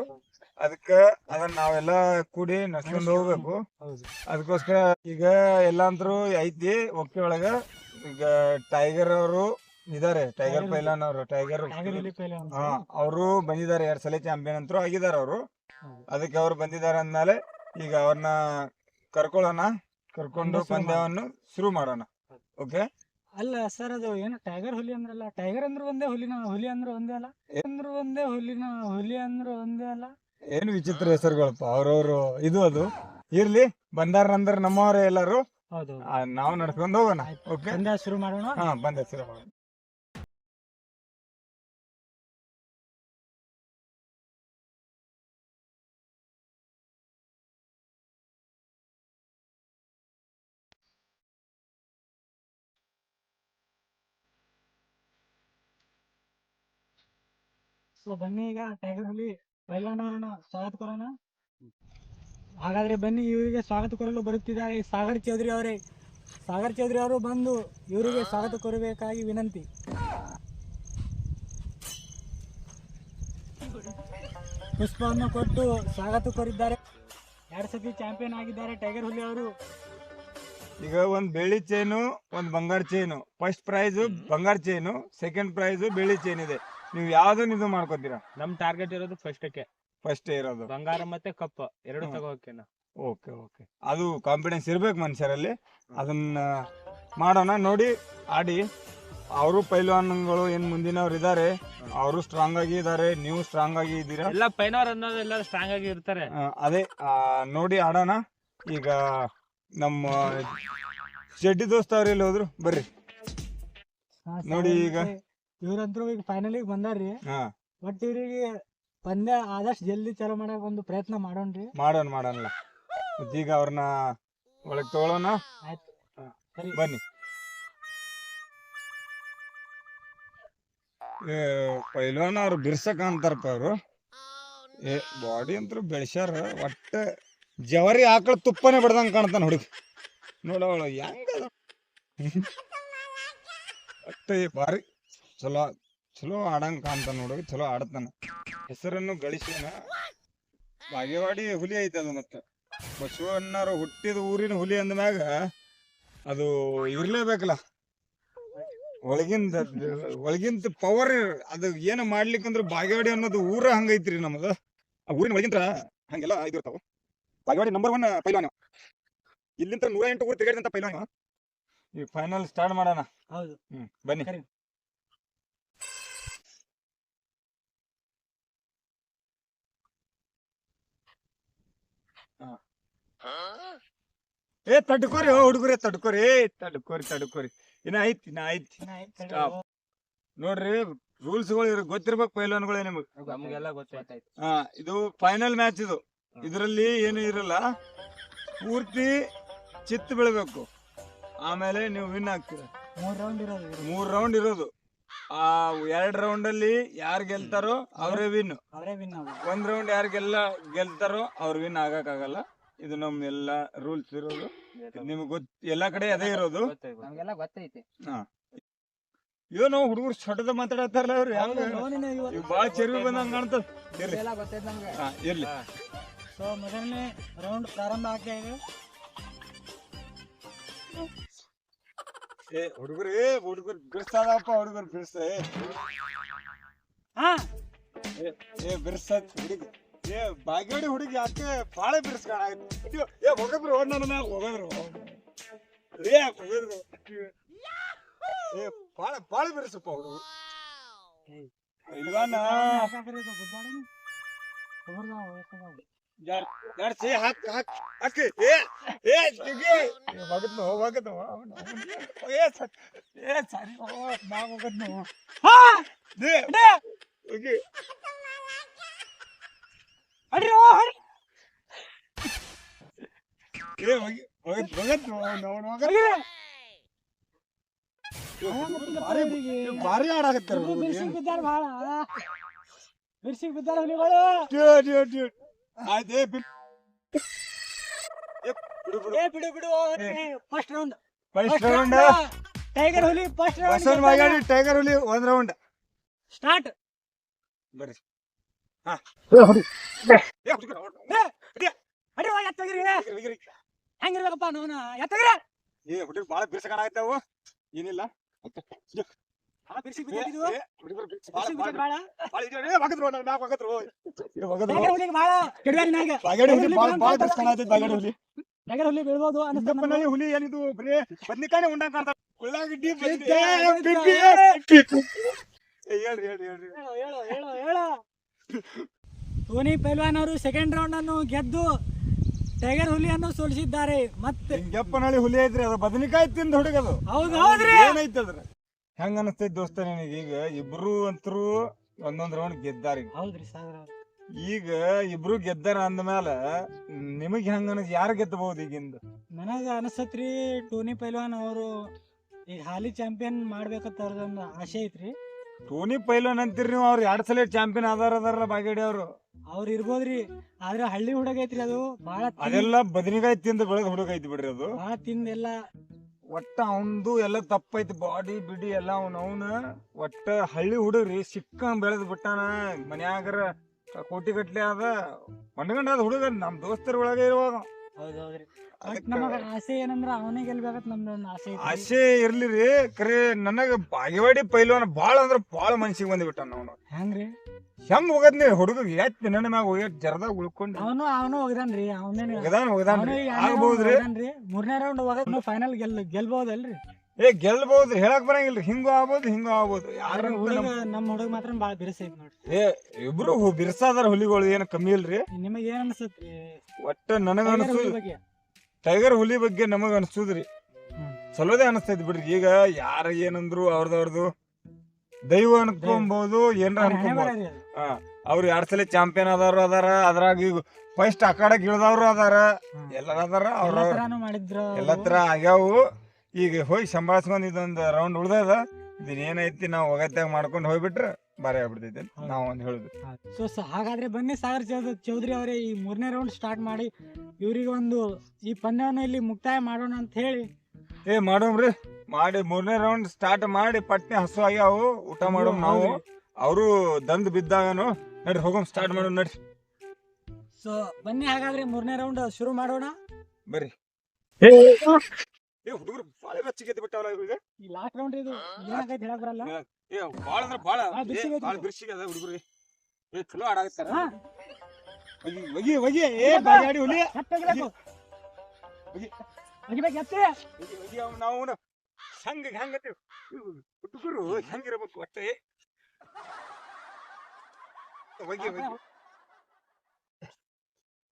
ಅದಕ್ಕ ಅದನ್ನ ನಾವೆಲ್ಲ ಕೂಡಿ ನಡ್ಸ್ಕೊಂಡು ಹೋಗ್ಬೇಕು. ಹೌದು. ಅದಕ್ಕೋಸ್ಕರ ಈಗ ಎಲ್ಲಾಂತರೂ ಐತಿ ಒಕ್ಕೆ ಒಳಗ ಈಗ ಟೈಗರ್ ಅವರು ಇದಾರೆ. ಟೈಗರ್ ಪೈಲಾನ್ ಅವರು ಟೈಗರ್ ಹಾ ಅವರು ಬಂದಿದ್ದಾರೆ ಎರಡ್ ಸಲ ಚಾಂಪಿಯನ್ ಅಂತರೂ ಆಗಿದ್ದಾರೆ ಅವರು. ಅದಕ್ಕೆ ಅವ್ರು ಬಂದಿದ್ದಾರೆ ಅಂದ್ಮೇಲೆ ಈಗ ಅವ್ರನ್ನ ಕರ್ಕೊಳ್ಳೋಣ ಕರ್ಕೊಂಡು ಪಂದ್ಯವನ್ನು ಶುರು ಮಾಡೋಣ. ಓಕೆ ಅಲ್ಲ ಸರ್ ಅದು ಏನು ಟೈಗರ್ ಹುಲಿ ಅಂದ್ರಲ್ಲ ಟೈಗರ್ ಅಂದ್ರೆ ಒಂದೇ ಹುಲಿನ ಹುಲಿ ಅಂದ್ರೆ ಒಂದೇ ಅಲ್ಲ? ಅಂದ್ರೆ ಒಂದೇ ಹುಲಿನ ಹುಲಿ ಅಂದ್ರೆ ಒಂದೇ ಅಲ್ಲ? ಏನು ವಿಚಿತ್ರ ಹೆಸರುಗಳಪ್ಪ ಅವ್ರವ್ರು ಇದು ಅದು. ಇರ್ಲಿ ಬಂದಾರ ಅಂದ್ರೆ ನಮ್ಮವರೇ ಎಲ್ಲರೂ. ಹೌದು ಆ, ನಾವು ನಡ್ಕೊಂಡು ಹೋಗೋಣ ಓಕೆ ಪಂದ್ಯ ಶುರು ಮಾಡೋಣ ಹಾ ಬಂದೆ ಶುರು ಮಾಡೋಣ ಸೊ ಬನ್ನಿ ಈಗ ಟೈಗರ್ ಹುಲಿ ಪೈಲವಾನವರನ್ನ ಸ್ವಾಗತ ಕೊರೋಣ ಹಾಗಾದ್ರೆ ಬನ್ನಿ ಇವರಿಗೆ ಸ್ವಾಗತ ಕೊರಲು ಬರುತ್ತಿದ್ದಾರೆ. ಸಾಗರ್ ಚೌಧರಿ ಅವರೇ ಸಾಗರ್ ಚೌಧರಿ ಅವರು ಬಂದು ಇವರಿಗೆ ಸ್ವಾಗತ ಕೋರಬೇಕಾಗಿ ವಿನಂತಿ. ಪುಷ್ಪವನ್ನು ಕೊಟ್ಟು ಸ್ವಾಗತ ಕೋರಿದ್ದಾರೆ. ಎರಡು ಸತಿ ಚಾಂಪಿಯನ್ ಆಗಿದ್ದಾರೆ ಟೈಗರ್ ಹುಲಿ ಅವರು. ಈಗ ಒಂದು ಬೆಳ್ಳಿ ಚೈನು ಒಂದು ಬಂಗಾರ ಚೈನು. ಫಸ್ಟ್ ಪ್ರೈಸು ಬಂಗಾರ ಚೈನು ಸೆಕೆಂಡ್ ಪ್ರೈಸು ಬೆಳ್ಳಿ ಚೈನ್ ಇದೆ. ನೀವು ಯಾವುದನ್ನು ಇದು ಮಾಡ್ಕೋತೀರಾ? ನಮ್ಮ ಟಾರ್ಗೆಟ್ ಇರೋದು ಫಸ್ಟಕ್ಕೆ ಫಸ್ಟ್ ಇರೋದು ಬಂಗಾರ ಮತ್ತೆ ಕಪ್ಪ ಎರಡು. ತಗೋಕೆ ಓಕೆ ಓಕೆ. ಅದು ಕಾನ್ಫಿಡೆನ್ಸ್ ಇರ್ಬೇಕು ಮನುಷ್ಯರಲ್ಲಿ. ಅದನ್ನ ಮಾಡೋಣ ನೋಡಿ ಆಡಿ. ಅವರು ಪೈಲ್ವಾನ್ಗಳು ಏನ್ ಮುಂದಿನವ್ರು ಇದ್ದಾರೆ ಅವರು ಸ್ಟ್ರಾಂಗ್ ಆಗಿ ಇದ್ದಾರೆ ನೀವು ಸ್ಟ್ರಾಂಗ್ ಆಗಿ ಇದ್ದೀರಾ? ಎಲ್ಲ ಪೈನವರ್ ಅನ್ನೋದು ಎಲ್ಲ ಸ್ಟ್ರಾಂಗ್ ಆಗಿ ಇರ್ತಾರೆ. ಆ, ಅದೇ ಆ, ನೋಡಿ ಆಡೋಣ. ಈಗ ನಮ್ಮ ಶೆಡ್ಡಿ ದೋಸ್ತ ಅವ್ರು ಎಲ್ಲಿ ಹೋದ್ರು? ಬರ್ರಿ. ನೋಡಿ ಈಗ. ಇವರಂತರೂ ಈಗ ಫೈನಲ್ ಬಂದಾರ್ರಿ. ಹಾ. ಬಟ್ ಇವ್ರಿಗೆ ಪಂದ್ಯ ಆದಷ್ಟು ಜಲ್ದಿ ಚಾಲು ಮಾಡಕ್ ಒಂದು ಪ್ರಯತ್ನ ಮಾಡೋಣ್ರಿ. ಮಾಡೋಣ ಮಾಡೋಣ ಈಗ ಅವ್ರನ್ನ ಒಳಗೆ ತಗೊಳ್ಳೋಣ ಆಯ್ತು. ಸರಿ. ಬನ್ನಿ. ಏ, ಪೈಲ್ವಾನ್ ಅವ್ರು ಬಿರ್ಸಕ್ ಅಂತಾರಪ್ಪ ಅವರು. ಏ ಬಾಡಿ ಅಂತೂ ಬೆಳೆಸ್ಯಾರ. ಒಟ್ಟ ಜವರಿ ಆಕಳ ತುಪ್ಪನೇ ಬಿಡ್ದಂಗೆ ಕಾಣ್ತಾನ ಹುಡುಗ. ನೋಡವಳ ಹೆಂಗ ಒಟ್ಟ ಬಾರಿ ಚಲೋ ಚಲೋ ಆಡಂಗ್ ಕಾಣ್ತಾನ ನೋಡ್ರಿ ಚಲೋ ಆಡ್ತಾನ. ಹೆಸರನ್ನು ಗಳಿಸ್ಯಾನ ಬಾಗೇವಾಡಿ ಹುಲಿ ಐತೆ ಅದು ಮತ್ತೆ. ಬಸವಣ್ಣರು ಹುಟ್ಟಿದ ಊರಿನ ಹುಲಿ ಅಂದ್ಮ್ಯಾಗ ಅದು ಇರ್ಲೇಬೇಕಲ್ಲ. ಒಳಗಿಂದ ಒಳಗಿಂದ ಪವರ್ ಅದು ಏನ ಮಾಡ್ಲಿಕ್ಕಂದ್ರ ಬಾಗೇವಾಡಿ ಅನ್ನೋದು ಊರ ಹಂಗೈತ್ರಿ ನಮ್ದು. ಆ ಊರಿನ ಒಳಗಿಂತ ಹಂಗೆಲ್ಲ ಇದಿರ್ತಾವ ಬಾಗೇವಾಡಿ ನಂಬರ್ ಒನ್ ಪೈಲಾನ ಇಲ್ಲಿಂದ ನೂರ ಎಂಟು ಊರು ತಿರುಗಾಡಿದಂತ ಪೈಲಾನ ಈಗ ಫೈನಲ್ ಸ್ಟಾರ್ಟ್ ಮಾಡೋಣ. ಹೌದು. ಹ್ಮ್ ಬನ್ನಿ. ಏ ತಡ್ಕೋರಿ ಓ ಹುಡುಗರೇ ತಡ್ಕೋರಿ. ತಡ್ಕೋರಿ ತಡ್ಕೋರಿ. ಇನ್ನ ಐತಿ ಇನ್ನ ಐತಿ. ನೋಡ್ರಿ ರೂಲ್ಸ್ಗಳು ಗೊತ್ತಿರ್ಬೇಕು ಪೈಲ್ವಾನ್ಗಳೇ ನಿಮಗೆ. ನಮ್ಗೆಲ್ಲ ಗೊತ್ತಾಯ್ತು. ಹಾ ಇದು ಫೈನಲ್ ಮ್ಯಾಚ್ ಇದು. ಇದರಲ್ಲಿ ಏನು ಇರಲ್ಲ. ಪೂರ್ತಿ ಚಿತ್ತು ಬೆಳಬೇಕು. ಆಮೇಲೆ ನೀವು ವಿನ್ ಆಗ್ತೀರ. ಮೂರು ರೌಂಡ್ ಇರೋದು. ಮೂರ್ ರೌಂಡ್ ಇರೋದು. ಆ ಎರಡ್ ರೌಂಡ್ ಅಲ್ಲಿ ಯಾರು ಗೆಲ್ತಾರೋ ಅವರೇ ವಿನ್ ಅವರೇ ವಿನ್ ಒಂದ್ ರೌಂಡ್ ಯಾರು ಗೆಲ್ಲ ಗೆಲ್ತಾರೋ ಅವ್ರು ವಿನ್ ಆಗಕ್ಕಾಗಲ್ಲ. ಇದು ನಮ್ ಎಲ್ಲಾ ರೂಲ್ಸ್ ಇರೋದು. ನಿಮ್ಗೆ ಗೊತ್ತ ಎಲ್ಲಾ ಕಡೆ ಅದೇ ಇರೋದು. ನಮ್ಗೆಲ್ಲ ಗೊತ್ತೈತಿ. ಏನೋ ಹುಡುಗರು ಸೊಟ್ಟದ ಮಾತಾಡತ್ತಾರಲ್ಲ ಅವ್ರು ಹೆಂಗ ಇವ್ ಬಾಳ ಚೆರುವಿ ಬಂದಂಗ ಕಾಣ್ತದ. ಇರ್ಲಿ. ಹಾ ಇರ್ಲಿ. ಸೊ ಮೊದಲನೇ ರೌಂಡ್ ಪ್ರಾರಂಭ ಆಗ್ತಾ ಇದೆ. ಏ ಹುಡುಗರು ಏ ಹುಡುಗರು ಬಿರ್ಸಾದಪ್ಪ ಹುಡುಗರು ಬಿರ್ಸ ಏ ಹಾ ಏ ಬಿರ್ಸದ ಹುಡುಗ ಏ ಬಾಗೇಡಿ ಹುಡುಗಿ ಯಾಕೆ ಬಾಳ ಬಿರ್ಸ್ಕಾಣ ಏ ಹೋಗದ್ರು ಓಡ್ ನನ್ನ ಮ್ಯಾಗ ಹೋಗದ್ರು ಏ ಹೋಗದ್ರು ಏ ಬಾಳ ಬಾಳ ಬಿರ್ಸಪ್ಪ ಹುಡುಗರು ಇಲ್ವಾನ ಸಾಕಾಗ್ರಿ ಇದು ಗುದ್ದಾಡೋನು. ಹುಡುಗ್ರು ವಯಸ್ಸಾದವ್ರು. ಯಾರ್ ಸೇ ಹಾಕ್ ಹಾಕ್ ಹಾಕ್ ಏ ಏ ಜಿಗಿ ಹೋಗದ್ನು ಹೋಗದ್ನು ಏ ಸ- ಏ ಸರಿ ನಾ ಹೋಗದ್ನು ಹಾ! ದೇ ಅಡ್ಡಿ! ಹೋಗಿ ಅಡ್ರಿ, ಓ, ಅಡ್ರಿ. ಏ ಹೋಗಿ ಹೋಗದ್ ಹೋಗದ್ನು ಅವ್ನು ಅವ್ನು ಹೋಗದ್ ಅಡ್ರಿ. ಭಾರಿ ಭಾರಿ ಆಡಾಕತ್ತಾರ ಹುಡುಗ್ರು ಹುಡುಗರು ಬಿರ್ಸಿಗ್ ಬಿದ್ದಾರ ಭಾಳ ಬಿರ್ಸಿಗ್ ಬಿದ್ದಾರ ಹುಲಿಗಳು ಡ್ಯೂಡ್ ಡ್ಯೂಡ್ ಡ್ಯೂಡ್ ಆಯ್ತು ಬಿಡು. ಬಿಡು ಏ ಬಿಡು ಬಿಡು first round first round tiger ಹುಲಿ first Basavan round Bagadi tiger ಹುಲಿ ಒಂದ್ ರೌಂಡ್ ಸ್ಟಾರ್ಟ್ ಬರ್ರಿ. ಹಾ. ಅಡ್ರಿ ಹೋಗಿ ಎತ್ತಗಿರಿ. ಹೆಂಗಿರ್ಬೇಕಪ್ಪ ನೋನ ಎತ್ತಗಿರಿ. ಏ ಹುಡುಗರು ಬಾಳ ಬಿರ್ಸಕಾಣಾಗ್ತಾವು ಏನಿಲ್ಲ. ಹುಲಿ. ಬೀಳ್ಬೋದು ಹುಲಿ ಏನಿದು? ಬರೀ ಬದ್ನಿಕಾಯಿ ಉಂಡ ಕಾಣ್ತಾವ ಉಳ್ಳಾಗಡ್ಡಿ ಹೇಳ್ರಿ ಹೇಳ್ರಿ ಹೇಳ್ರಿ. ಹೇಳು ಹೇಳು ಹೇಳು ಹೇಳು. ಧೋನಿ ಪೈಲ್ವಾನ್ ಅವರು ಸೆಕೆಂಡ್ ರೌಂಡ್ ಅನ್ನು ಗೆದ್ದು ಟೈಗರ್ ಹುಲಿಯನ್ನು ಸೋಲಿಸಿದ್ದಾರೆ. ಮತ್ತೆ ಗೆಪ್ಪನಹಳ್ಳಿ ಹುಲಿ ಐತ್ರಿ ಅದು ಬದನಿಕಾಯಿ ತಿಂದು ಹುಡುಗದು. ಹೌದು ಹೌದ್ರಿ. ಏನೈತೆ ಅದ್ರ ಹೆಂಗ ಅನಸ್ತೈತಿ ದೋಸ್ತ ನಿನಗೆ? ಈಗ ಇಬ್ರು ಅಂತರು ಒಂದೊಂದ್ ರೌಂಡ್ ಗೆದ್ದಾರ ಈಗ. ಹೌದ್ರಿ ಸಾಗರ ಈಗ ಇಬ್ರು ಗೆದ್ದಾರ ಅಂದಮೇಲೆ ನಿಮಗ್ ಹೆಂಗ ಅನಸ್ ಯಾರು ಗೆದ್ದಬಹುದು ಈಗಿಂದ? ನನಗ ಅನಸತ್ರಿ ಟೋನಿ ಪೈಲ್ವಾನ್ ಅವರು ಈಗ ಹಾಲಿ ಚಾಂಪಿಯನ್ ಮಾಡ್ಬೇಕಂತ ಅವ್ರದೊಂದು ಆಸೆ ಐತ್ರಿ. ಟೋನಿ ಪೈಲ್ವಾನ್ ಅಂತೀರಿ ನೀವು ಅವ್ರು ಎರಡ್ ಸಲ ಚಾಂಪಿಯನ್ ಆದಾರ ಅದಾರ ಬಾಗೇಡಿ ಅವರು. ಅವ್ರು ಇರ್ಬೋದ್ರಿ ಆದ್ರೆ ಹಳ್ಳಿ ಹುಡುಗ ಐತ್ರಿ ಅದು. ಬಾಳ ಅದೆಲ್ಲ ಬದನಿಕಾಯಿ ತಿಂದ ಬೆಳೆದ ಹುಡುಗ ಐತಿ ಬಿಡ್ರಿ ಅದು. ಬಾಳ ತಿಂದೆಲ್ಲ ಒಟ್ಟ ಅವನದು ಎಲ್ಲ ತಪ್ಪೈತಿ ಬಾಡಿ ಬಿಡಿ ಎಲ್ಲ ಅವ್ನ ಅವನ. ಒಟ್ಟ ಹಳ್ಳಿ ಹುಡುಗ್ರಿ ಸಿಕ್ಕ ಬೆಳೆದ್ ಬಿಟ್ಟಾನ. ಮನ್ಯಾಗರ ಕೋಟಿ ಗಟ್ಲೆ ಅದ ಹೊಂಡ್ಕೊಂಡ್ ಅದ ಹುಡುಗ ನಮ್ ದೋಸ್ತರ ಒಳಗೆ ಇರುವಾಗ. ನಮಗ ಆಸೆ ಏನಂದ್ರ ಅವನೇ ಗೆಲ್ಬೇಕಂತ ಆಸೆ ಆಸೆ ಇರ್ಲಿ ರೀ ಕರೆ ನನಗ ಬಾಗೇವಾಡಿ ಪೈಲ್ವಾನ ಬಾಳ ಅಂದ್ರ ಬಾಳ ಮನ್ಸಿಗೆ ಬಂದ್ಬಿಟ್ಟಾನ ಅವನು. ಹೆಂಗ್ರಿ? ಹೆಂಗ್ ಹೋಗದ್ನಿ? ಹುಡುಗ ಎತ್ ನನ್ನ ಮ್ಯಾಗ ಹೋಗಿ ಜರದಾಗ ಉಳ್ಕೊಂಡು ಅವನು ಅವನು ಹೋಗಿದಾನ್ರಿ ಅವನೇನು ಹೋಗದಾನ ಆಗ್ಬೋದ್ರಿ. ಮೂರನೇ ರೌಂಡ್ ಹೋಗದ್ ಫೈನಲ್ ಗೆಲ್ ಗೆಲ್ಬಹುದಲ್ರಿ ಏ ಗೆಲ್ಬಹುದ್ರಿ ಹೇಳಕ್ ಬರಂಗಿಲ್ರಿ. ಹಿಂಗೂ ಆಗ್ಬೋದು ಹಿಂಗೂ ಆಗ್ಬೋದು. ಯಾರು ನಮ್ಮ ಹುಡುಗ ಮಾತ್ರ ಬಾಳ ಬಿರ್ಸೈತ್ ನೋಡ್ರಿ. ಏ ಇಬ್ರು ಹು- ಬಿರ್ಸಾದಾರ ಹುಲಿಗಳು. ಏನ್ ಕಮ್ಮಿ ಇಲ್ರಿ? ನಿಮಗೆ ಏನ್ ಅನ್ಸತ್ರಿ? ಒಟ್ಟ ನನಗ ಬಗ್ಗೆ? ಟೈಗರ್ ಹುಲಿ ಬಗ್ಗೆ ನಮಗ ಅನ್ಸುದ್ರಿ. ಚಲೋದೇ ಅನಸ್ತೈತಿ ಬಿಡ್ರಿ. ಈಗ ಯಾರ ಏನಂದ್ರು ಅವ್ರದವ್ರದು. ದೈವ ಅನ್ಕೊಂಬೋದು ಏನ್ರ ಅನ್ಕೊಂಬೋದು. ಅವ್ರು ಎರಡ್ ಸಲ ಚಾಂಪಿಯನ್ ಆದವ್ರು ಅದಾರ ಅದ್ರಾಗ ಈಗ ಫಸ್ಟ್ ಅಕಾಡಕ್ ಇಳ್ದವ್ರು ಅದಾರ. ಎಲ್ಲರ ಅದಾರ ಅವ್ರ ತರಾನು ಎಲ್ಲ ತರ ಆಗ್ಯಾವು. ಈಗ ಹೋಗಿ ಸಂಭಾಳಿಸ್ಕೊಂಡ್ ಇದೊಂದ್ ರೌಂಡ್ ಉಳ್ದದ. ಇದನ್ನ ಏನೈತಿ ನಾವು ಒಗತ್ಯಾಗ ಮಾಡ್ಕೊಂಡು ಹೋಗ್ಬಿಟ್ರೆ ಬಾರಿ ಆಗ್ಬಿಡ್ತೈತಿ ನಾವು ಒಂದು ಹೇಳುದು. ಸೊ ಹಾಗಾದ್ರೆ ಬನ್ನಿ ಸಾಗರ್ ಚೌಧರಿ ಅವರೇ ಈ ಮೂರನೇ ರೌಂಡ್ ಸ್ಟಾರ್ಟ್ ಮಾಡಿ ಇವ್ರಿಗೆ ಒಂದು ಈ ಪಂದ್ಯವನ್ನು ಇಲ್ಲಿ ಮುಕ್ತಾಯ ಮಾಡೋಣ ಅಂತ ಹೇಳಿ. ಏ ಮಾಡೋಮ್ರಿ. ಮಾಡಿ ಮೂರನೇ ರೌಂಡ್ ಸ್ಟಾರ್ಟ್ ಮಾಡಿ ಪಟ್ನೆ ಹಸು ಆಗ್ಯಾವು. ಊಟ ಮಾಡೋ ನಾವು. ಅವರು ದಂದ್ ಬಿದ್ದಾಗನು ನಡ್ರಿ ಹೋಗೋಮ್ ಸ್ಟಾರ್ಟ್ ಮಾಡೋಣ ನಡ್ರಿ. ಸೊ ಬನ್ನಿ ಹಾಗಾದ್ರೆ ಮೂರನೇ ರೌಂಡ್ ಶುರು ಮಾಡೋಣ. ಬರ್ರಿ. ಏ ಹುಡುಗರು ಬಾಳೆ ರಚ್ಚಿಗೆ ಎದ್ದು ಬಿಟ್ಟಾವಲ್ಲ ಇವ್ರಿಗೆ? ಈ ಲಾಸ್ಟ್ ರೌಂಡ್ ಇದು ಏನಾಗೈತೆ ಹೇಳಕ್ ಬರಲ್ಲ. ಏ ಬಾಳ ಅಂದ್ರೆ ಬಾಳ ಬಾಳ ಬಿರ್ಸಿಗೆ ಅದ ಹುಡುಗರಿಗೆ ಏ ಚಲೋ ಆಡಾಕತ್ತಾರ ಹಾ. ಒಗಿ ಒಗಿ ಏ ಬಾಯಾಡಿ ಹುಲಿ. ಎತ್ತ ತೆಗಿಬೇಕು ಒಗಿ. ತೆಗಿಬೇಕು ಎತ್ತೆ ಒಗಿ ಒಗಿ ನಾವು ಹೆಂಗ ಹೆಂಗ ಹುಡುಗರು ಹೆಂಗಿರ್ಬೇಕು ಒಟ್ಟೆ ಒಗಿ ಒಗಿ